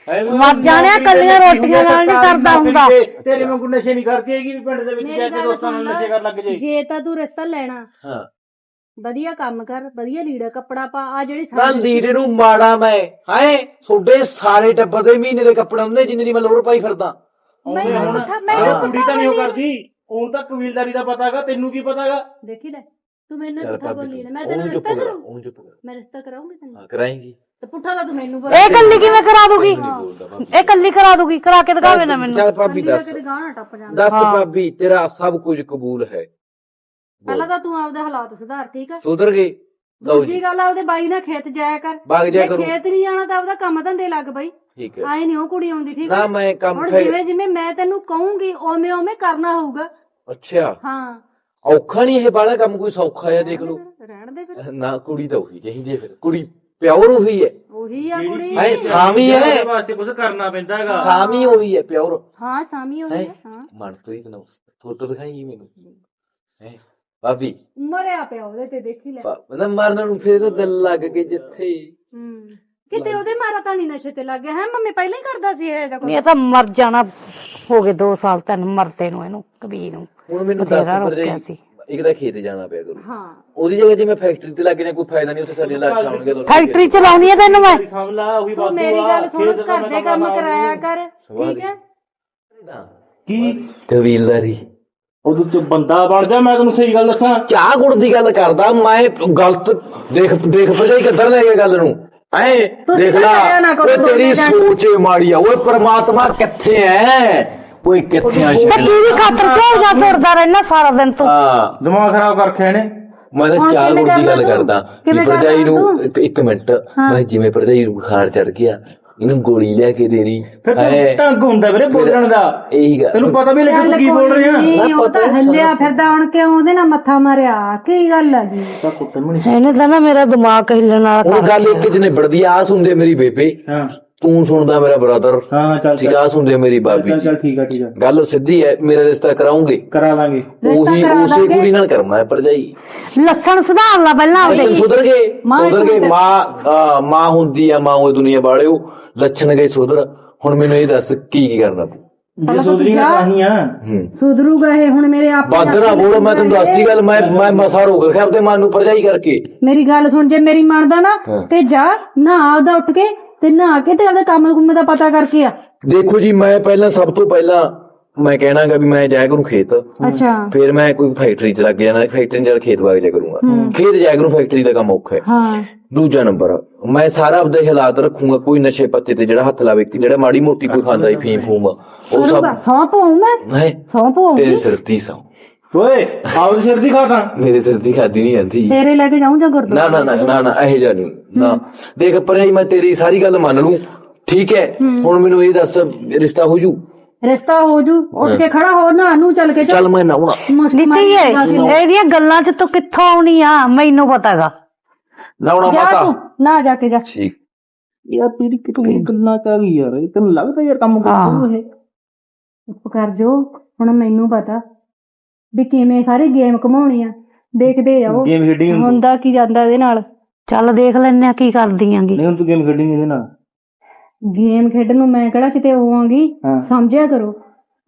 ਮਰ ਜਾਣਿਆ ਕੱਲੀਆਂ ਰੋਟੀਆਂ ਨਾਲ ਨਹੀਂ ਕਰਦਾ ਹੁੰਦਾ। ਤੇਰੇ ਵਾਂਗੂ ਨਸ਼ੇ ਨਹੀਂ ਕਰਦੀ ਹੈਗੀ ਵੀ ਪਿੰਡ ਦੇ ਵਿੱਚ ਜਾ ਕੇ ਦੋਸਤਾਂ ਨਾਲ ਨਸ਼ੇ ਕਰਨ ਲੱਗ ਜੇ ਜੇ ਤਾਂ ਤੂੰ ਰਿਸ਼ਤਾ ਲੈਣਾ। ਹਾਂ। ਵਧੀਆ ਕੰਮ ਕਰ ਵਧੀਆ ਲੀੜਾ ਕੱਪੜਾ ਪਾ ਆ ਜਿਹੜੀ ਸਾਡੀ- ਲੀੜੇ ਨੂੰ ਮਾੜਾ ਮੈਂ। ਹੈ ਤੁਹਾਡੇ ਸਾਰੇ ਟੱਬਰ ਦੇ ਮਹੀਨੇ ਦੇ ਕੱਪੜੇ ਹੁੰਦੇ ਜਿੰਨੇ ਦੀ ਮੈਂ ਲੋੜ ਪਾਈ ਫਿਰਦਾ। ਕੁੜੀ ਪੁੱਠਾ ਤਾਂ ਨਹੀਂ ਕਰਦੀ। ਹੁਣ ਤਾਂ ਕਬੀਲਦਾਰੀ ਦਾ ਪਤਾਗਾ ਤੈਨੂੰ ਕੀ ਪਤਾਗਾ ਦੇਖੀ ਲੈ ਤੂੰ ਮੈਨੂੰ ਬੋਲੀ ਨਾ ਮੈਂ ਤੈਨੂੰ ਰਿਸ਼ਤਾ ਕਰਾ ਮੈਂ ਰਿਸ਼ਤਾ ਕਰਾਉਂਗੀ ਤੈਨੂੰ? ਹਾਂ ਕਰਾਏਂਗੀ। ਤੇ ਪੁੱਠਾ ਤਾਂ ਤੂੰ ਮੈਨੂੰ ਬੋਲ ਇਹ ਕੱਲੀ ਕਿਵੇਂ ਕਰਾ ਦੂਗੀ? ਇਹ ਕੱਲੀ ਕਰਾ ਦੂਗੀ ਕਰਾ ਕੇ ਦਿਖਾਵੇ ਨਾ ਮੈਨੂੰ। ਚੱਲ ਭਾਬੀ ਦੱਸ। ਕਿਤੇ ਗਾਣਾ ਟੱਪ ਜਾਂਦਾ। ਦੱਸ। ਭਾਬੀ ਤੇਰਾ ਸਭ ਕੁਝ ਕਬੂਲ ਹੈ। ਪਹਿਲਾਂ ਤਾਂ ਤੂੰ ਆਪਦੇ ਹਾਲਾਤ ਸੁਧਾਰ ਠੀਕ ਆ? ਸੁਧਰ ਗਏ ਲਓ ਜੀ। ਦੂਜੀ ਗੱਲ ਆ ਉਹਦੇ ਬਾਈ ਨਾਲ ਖੇਤ ਜਾਇਆ ਕਰ। ਵਗ ਜੇ ਜਾ ਕਰੋ। ਖੇਤ ਨਹੀਂ ਜਾਣਾ ਤਾਂ ਆਪਦਾ ਕੰਮ ਧੰਦੇ ਲੱਗ ਬਈ। ਠੀਕ ਹੈ। ਆਏ ਨਹੀਂ ਉਹ ਕੁੜੀ ਆਉਂਦੀ ਠੀਕ ਨਾ ਆ ਮੈਂ ਕੰਮ ਹੁਣ ਜਿਵੇਂ ਜਿਵੇਂ ਮੈਂ ਤੈਨੂੰ ਕਹੂੰਗੀ ਓਵੇਂ ਓਵੇਂ ਕਰਨਾ ਹੋਊਗਾ। ਅੱਛਾ। ਹਾਂ। ਔਖਾ ਨਹੀਂ ਇਹ ਬਾਲਾ ਕੰਮ ਕੋਈ ਸੌਖਾ ਹੈ ਦੇਖ ਲਓ। ਰਹਿਣ ਦੇ ਫਿਰ। ਨਾ ਕੁੜੀ ਤਾਂ ਉਹੀ ਚਾਹੀਦੀ ਹੈ ਫਿਰ। ਕੁੜੀ ਪਿਓਰ ਉਹੀ ਹੈ। ਉਹੀ ਆ ਕੁੜੀ। ਐ ਸਾਮੀ ਉਹਦੇ ਹੈ। ਵਾਸਤੇ ਕੁਝ ਕਰਨਾ ਪੈਂਦਾ ਹੈਗਾ। ਸਾਮੀ ਉਹੀ ਹੈ ਪਿਓਰ। ਹਾਂ ਸਾਮੀ ਹੋਈ ਹੈ ਹਾਂ ਮਨ ਤੋਂ ਹੀ ਤਨਾ ਫੋਟੋ ਦਿਖਾਈ ਮੈਨੂੰ। ਹੈ ਭਾਬੀ। ਮਰਿਆ ਪਿਆ ਉਹਦੇ ਤੇ ਦੇਖੀ ਲੈ। ਮਤਲਬ ਮਰਨ ਨੂੰ ਫਿਰ ਤਾਂ ਦਿਲ ਲੱਗ ਕੇ ਜਿੱਥੇ। ਹੂੰ। ਕਿਤੇ ਉਹਦੇ ਮਾਰਾ ਤਾਂ ਨਹੀਂ ਨਸ਼ੇ ਤੇ ਲੱਗ ਗਿਆ। ਹੈ ਮੰਮੀ ਪਹਿਲਾਂ ਹੀ ਕਰਦਾ ਸੀ ਇਹ ਜਿਹਾ ਕੁਛ? ਨਹੀਂ ਇਹ ਤਾਂ ਮਰ ਜਾਣਾ ਹੋ ਗਏ 2 ਸਾਲ ਤੈਨੂੰ ਮਰਦੇ ਨੂੰ ਇਹਨੂੰ ਕਬੀਰ ਨੂੰ। ਹੁਣ ਮੈਨੂੰ ਦੱਸ ਰੋਕਿਆ ਸੀ। ਇੱਕ ਤਾਂ ਖੇਤ ਜਾਣਾ ਪਿਆ ਕਰੂ ਹਾਂ। ਉਹਦੀ ਜਗ੍ਹਾ ਜੇ ਮੈਂ ਫੈਕਟਰੀ ਤੇ ਲੱਗ ਜਾ ਕੋਈ ਫਾਇਦਾ ਨਹੀਂ ਉੱਥੇ ਸਾਡੇ ਲੱਗ ਆਉਣਗੇ ਦੋ ਫੈਕਟਰੀ ਚਲਾਉਣੀ ਹੈ ਤੈਨੂੰ ਮੈਂ। ਸਮਝ ਲਾ ਉਹੀ ਤੂੰ ਬਾਤ ਮੇਰੀ ਗੱਲ ਸੁਣ ਘਰ ਦੇ ਕੰਮ ਕਰਾਇਆ ਕਰ ਠੀਕ ਹੈ? ਕੀ? ਕਬੀਲਦਾਰੀ ਉਦੋਂ ਤੂੰ ਬੰਦਾ ਬਣ ਜਾ ਮੈਂ ਤੈਨੂੰ ਸਹੀ ਗੱਲ ਦੱਸਾਂ। ਚਾਹ ਗੁੜ ਦੀ ਗੱਲ ਕਰਦਾ ਮੈਂ ਗਲਤ ਦੇਖ ਦੇਖ ਭਜਾਈ ਕਿੱਧਰ ਲੈ ਗਿਆ ਗੱਲ ਨੂੰ? ਐ ਦੇਖ ਲਾ ਤੇਰੀ ਦੋਨੇ ਸੋਚ ਮਾੜੀ ਆ। ਓਏ ਪ੍ਰਮਾਤਮਾ ਕਿੱਥੇ ਐ? ਓਏ ਕਿੱਥੇ ਆ ਤੇ ਸ਼ਕਲ ਕੀ ਖਾਤਰ ਕਿਉਂ ਜਾ ਤੁਰਦਾ ਰਹਿਣਾ ਸਾਰਾ ਦਿਨ ਤੂੰ। ਹਾਂ। ਦਿਮਾਗ ਖਰਾਬ ਕਰ ਇਹਨੇ ਮੈਂ ਤਾਂ ਚਾਹ ਗੁੜ ਦੀ ਗੱਲ ਕਰਦਾ? ਕਿ ਕਰਨਾ ਨੂੰ ਤੂੰ? ਇੱਕ- ਇੱਕ ਮਿੰਟ। ਮੈਂ ਜਿਵੇਂ ਭਰਜਾਈ ਨੂੰ ਬੁਖਾਰ ਚੜ ਗਿਆ ਇਹਨੂੰ ਗੋਲੀ ਲਿਆ ਕੇ ਦੇਣੀ। ਫਿਰ ਹੈ? ਤੂੰ ਢੰਗ ਹੁੰਦਾ ਵੀਰੇ ਬੋਲਣ ਦਾ। ਇਹੀ ਗੱਲ। ਤੈਨੂੰ ਪਤਾ ਵੀ ਲੱਗੇ ਤੂੰ ਕੀ ਬੋਲ ਰਿਹਾ। ਨਹੀਂ ਉਹ ਤਾਂ ਹੱਲਿਆ ਫਿਰਦਾ ਹੁਣ ਕਿਉਂ ਉਹਦੇ ਨਾਲ ਮੱਥਾ ਮਾਰਿਆ? ਕੀ ਗੱਲ ਆ ਜੀ? ਤਾਂ ਕੁੱਟਣ ਨੂੰ ਨਹੀਂ ਇਹਨੇ ਤਾਂ ਨਾ ਮੇਰਾ ਦਿਮਾਗ ਹਿੱਲਣ ਵਾਲਾ ਹੁਣ ਗੱਲ ਇੱਕ ਚ ਨਿਬੜਦੀ ਆ ਆਹ ਸੁਣਦੇ ਮੇਰੀ ਬੇਬੇ। ਹਾਂ। ਤੂੰ ਸੁਣਦਾ ਮੇਰਾ ਬ੍ਰਦਰ ਹਾਂ ਹਾਂ ਚੱਲ ਠੀਕ ਆ ਸੁਣਦੇ ਮੇਰੀ ਬਾਬੀ ਚੱਲ ਠੀਕ ਆ ਠੀਕ ਆ। ਗੱਲ ਸਿੱਧੀ ਹੈ ਮੇਰਾ ਰਿਸ਼ਤਾ ਕਰਾਉਂਗੇ। ਕਰਾ ਲਾਂਗੇ। ਉਹੀ ਉਸੇ ਕੁੜੀ ਨਾਲ ਕਰਨਾ ਹੈ ਭਰਜਾਈ। ਲੱਸਣ ਸੁਧਾਰ ਲਾ ਪਹਿਲਾਂ ਉਹਦੇ। ਸੁਧਰ ਗਏ ਸੁਧਰ ਗਏ। ਮਾਂ ਮਾਂ ਹੁੰਦੀ ਆ ਮਾਂ ਉਹ ਦੁਨੀਆ ਵਾਲਿਓ। ਲੱਛਣ ਗਏ ਸੁਧਰ। ਹੁਣ ਮੈਨੂੰ ਇਹ ਦੱਸ ਕੀ ਕੀ ਕਰਨਾ? ਜੇ ਸੋਦਰੀ ਨਾ ਨਹੀਂ ਆ ਹੂੰ। ਸੁਧਰੂਗਾ ਇਹ ਹੁਣ ਮੇਰੇ ਆਪ ਬਾਦਰਾ ਬੋਲ ਮੈਂ ਤੈਨੂੰ ਦੱਸਦੀ ਗੱਲ ਮੈਂ ਮੈਂ ਮਸਾ ਰੋਕ ਰੱਖਿਆ ਆਪਣੇ ਮਨ ਨੂੰ ਭਰਜਾਈ ਕਰਕੇ। ਮੇਰੀ ਗੱਲ ਸੁਣ ਜੇ ਮੇਰੀ ਮੰਨਦਾ ਨਾ ਹਾਂ। ਤੇ ਜਾ ਨਹਾ ਆਪਦਾ ਉੱਠ ਕੇ ਤੇ ਨਹਾ ਕੇ ਤੇ ਆਪਦਾ ਕੰਮ ਕੁੰਮ ਦਾ ਪਤਾ ਕਰਕੇ ਆ। ਦੇਖੋ ਜੀ ਮੈਂ ਪਹਿਲਾਂ ਸਭ ਤੋਂ ਪਹਿਲਾਂ ਮੈਂ ਕਹਿਣਾਗਾ ਵੀ ਮੈਂ ਜਾਇਆ ਕਰੂੰ ਖੇਤ। ਅੱਛਾ। ਫਿਰ ਮੈਂ ਕੋਈ ਫੈਕਟਰੀ ਚ ਲੱਗ ਜਾਣਾ ਫੈਕਟਰੀ ਚ ਖੇਤ ਵਗ ਜਾ ਕਰੂੰਗਾ। ਖੇਤ ਜਾਇਆ ਕਰੂੰ ਫੈਕਟਰੀ ਦਾ ਕੰਮ ਔਖਾ ਹੈ। ਹਾਂ। ਦੂਜਾ ਨੰਬਰ ਮੈਂ ਸਾਰਾ ਆਪਦੇ ਹਾਲਾਤ ਰੱਖੂੰਗਾ ਕੋਈ ਨਸ਼ੇ ਪੱਤੇ ਤੇ ਜਿਹੜਾ ਹੱਥ ਲਾਵੇ ਜਿਹੜਾ ਮਾੜੀ ਮੋਟੀ ਕੋਈ ਖਾਂਦਾ ਹੀ ਫੀਮ ਫੂਮ ਉਹ ਸਭ ਸੌਂ ਪਾਉਂ ਮੈਂ। ਸੌਂ ਪਾਉਂ ਤੇਰੇ ਸਿਰ ਦੀ ਸੌ। ਓਏ ਆਉਂ ਸਿਰ ਦੀ ਖਾਤਾ ਮੇਰੇ ਸਿਰ ਦੀ ਖਾਦੀ ਨਹੀਂ ਜਾਂਦੀ। ਤੇਰੇ ਲੈ ਕੇ ਜਾਉਂ ਜਾਂ ਗੁਰਦੁਆਰਾ? ਨਾ ਨਾ ਨਾ ਨਾ ਨਾ ਇਹ ਜਾ ਨਹੀਂ। ਨਾ। ਦੇਖ ਭਰਜਾਈ ਮੈਂ ਤੇਰੀ ਸਾਰੀ ਗੱਲ ਮੰਨ ਲੂੰ। ਠੀਕ ਹੈ? ਹੁਣ ਮੈਨੂੰ ਇਹ ਦੱਸ ਰਿਸ਼ਤਾ ਹੋ ਜੂ? ਰਿਸ਼ਤਾ ਹੋ ਜੂ। ਉੱਠ ਕੇ ਖੜਾ ਹੋ ਨਾ ਨੂੰ ਚੱਲ ਕੇ ਚੱਲ ਮੈਂ ਨਾਉਣਾ ਦਿੱਤੀ ਏ ਇਹਦੀਆਂ ਗੱਲਾਂ 'ਚ ਤੂੰ ਕਿੱਥੋਂ ਆਉਣੀ ਆ? ਮੈਨੂੰ ਪਤਾਗਾ। ਨਾਉਣਾ ਜਾ ਮਾਤਾ ਤੂੰ ਨਾ ਜਾ ਕੇ ਜਾ। ਠੀਕ। ਯਾਰ ਤੇਰੀ ਕਿਤਨੀ ਗੱਲਾਂ ਕਰ ਗਈ ਯਾਰ? ਇਹ ਤੈਨੂੰ ਲੱਗਦਾ ਯਾਰ ਕੰਮ ਹਾਂ। ਕਰੂ ਇਹ? ਚੁੱਪ ਕਰ ਜੋ ਹੁਣ ਮੈਨੂੰ ਪਤਾ। ਵੀ ਕਿਵੇਂ ਸਾਰੇ ਗੇਮ ਘਮਾਉਣੀ ਆ? ਦੇਖਦੇ ਜਾਓ ਗੇਮ ਖੇਡੀ ਹੁਣ ਤੂੰ। ਹੁੰਦਾ ਕੀ ਜਾਂਦਾ ਇਹਦੇ ਨਾਲ? ਚੱਲ ਦੇਖ ਲੈਨੇ ਆ ਕੀ ਕਰਦੀ ਆਂਗੀ ਨਹੀਂ ਹੁਣ ਤੂੰ ਗੇਮ ਖੇਡੀ ਇਹਦੇ ਨਾਲ। ਗੇਮ ਖੇਡਣ ਨੂੰ ਮੈਂ ਕਿਹੜਾ ਕਿਤੇ ਹੋਵਾਂਗੀ? ਹਾਂ। ਸਮਝਿਆ ਕਰੋ।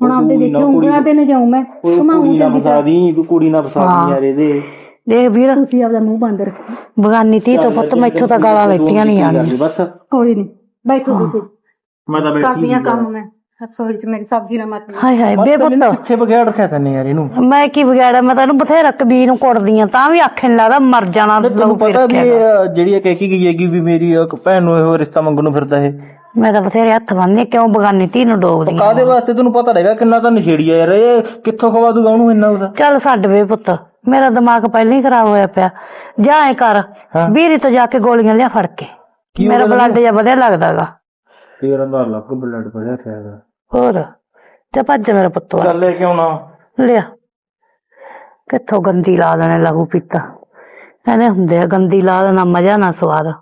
ਹੁਣ ਉਹ ਆਪਦੇ ਕੁੜੀ ਨਾ ਦੇਖੋ ਉਂਗਲਾਂ ਤੇ ਨਾ ਜਾਉਂ ਮੈਂ। ਕੋਈ ਕੁੜੀ ਨਾ ਚੰਗੀ ਫਸਾ ਤਰ੍ਹਾਂ। ਦੀ ਤੂੰ ਕੁੜੀ ਨਾ ਫਸਾ ਦੀ। ਯਾਰ ਇਹਦੇ। ਦੇਖ ਵੀਰ ਤੁਸੀਂ ਆਪਦਾ ਮੂੰਹ ਬੰਦ ਰੱਖੋ। ਬਗਾਨੀ ਧੀ ਤੋਂ ਪੁੱਤ ਮੈਥੋਂ ਤਾਂ ਗਾਲਾਂ ਲੈਤੀਆਂ ਨਹੀਂ ਆਣੀਆਂ ਬਸ? ਕੋਈ ਨਹੀਂ ਬੈਠੋ ਤੁਸੀਂ। ਮੈਂ ਤਾਂ ਬੈਠੀ ਕਰਦੀਆਂ ਕੰਮ ਮੈਂ। ਰਸੋਈ ਚ ਮੇਰੀ ਸਬਜ਼ੀ ਨਾ ਮੱਤ ਹਾਏ ਹਾਏ ਯਾਰ। ਬੇ ਤੈਨੂੰ ਪੁੱਤ। ਪਿੱਛੇ ਬਗੈਰ ਰੱਖਿਆ ਤੈਨੇ ਯਾਰ ਇਹਨੂੰ। ਮੈਂ ਕੀ ਵਿਗਾੜਿਆ ਮੈਂ ਤੈਨੂੰ ਬਥੇਰਾ ਕਬੀਰ ਨੂੰ ਕੁੱਟਦੀ ਆ ਤਾਂ ਵੀ ਆਖੇ ਨੀ ਲੱਗਦਾ ਮਰ ਜਾਣਾ ਤੈਨੂੰ ਲਹੂ ਪੀ ਪਤਾ ਵੀ ਰੱਖਿਆ ਇਹ, ਕਰ। ਅ, ਜਿਹੜੀ ਇਹ ਕਹਿ ਕੇ ਗਈ ਹੈਗੀ ਵੀ ਮੇਰੀ ਇੱਕ ਭੈਣ ਨੂੰ ਇਹ ਰਿਸ਼ਤਾ ਮੰਗਣ ਨੂੰ ਫਿਰਦਾ ਇਹ। ਮੈਂ ਤਾਂ ਬਥੇਰੇ ਹੱਥ ਬੰਨ੍ਹੇ ਕਿਉਂ ਬਗਾਨੀ ਧੀ ਨੂੰ ਡੋਬਦੀ ਆਂ? ਕਾਦੇ ਵਾਸਤੇ ਤੈਨੂੰ ਪਤਾ ਰਹੇਗਾ ਕਿੰਨਾ ਤਾਂ ਨਸ਼ੇੜੀ ਆ ਯਾਰ ਇਹ ਕਿੱਥੋਂ ਖਵਾ ਦੂਗਾ ਉਹਨੂੰ ਇੰਨਾ ਉਹਦਾ? ਚੱਲ ਛੱਡ ਵੇ ਪੁੱਤ ਮੇਰਾ ਦਿਮਾਗ ਪਹਿਲਾਂ ਹੀ ਖਰਾਬ ਹੋਇਆ ਪਿਆ। ਜਾ ਐ ਕਰ ਹਾਂ। ਵੀਰੀ ਤੋਂ ਜਾ ਕੇ ਗੋਲੀਆਂ ਲਿਆ ਫੜ ਕੇ। ਮੇਰਾ ਬਲੱਡ ਜਿਹਾ ਵਧਿਆ ਲੱਗਦਾਗਾ। ਤੇਰਾ ਦਾ ਲੱਕ ਬਲੱਡ ਵਧਿਆ ਪਿਆ ਹੋਰ? ਤੇ ਭੱਜ ਮੇਰਾ ਪੁੱਤ ਵਾ। ਚੱਲ ਲੈ ਕੇ ਆਉਣਾ। ਲਿਆ। ਕਿੱਥੋਂ ਗੰਦੀ ਲਾ ਦੇਣੇ ਲਹੂ ਪੀਤਾ। ਕਹਿੰਦੇ ਹੁੰਦੇ ਆ ਗੰਦੀ ਲਾ ਦੇਣਾ ਮਜ਼ਾ ਨਾ ਸਵਾਦ।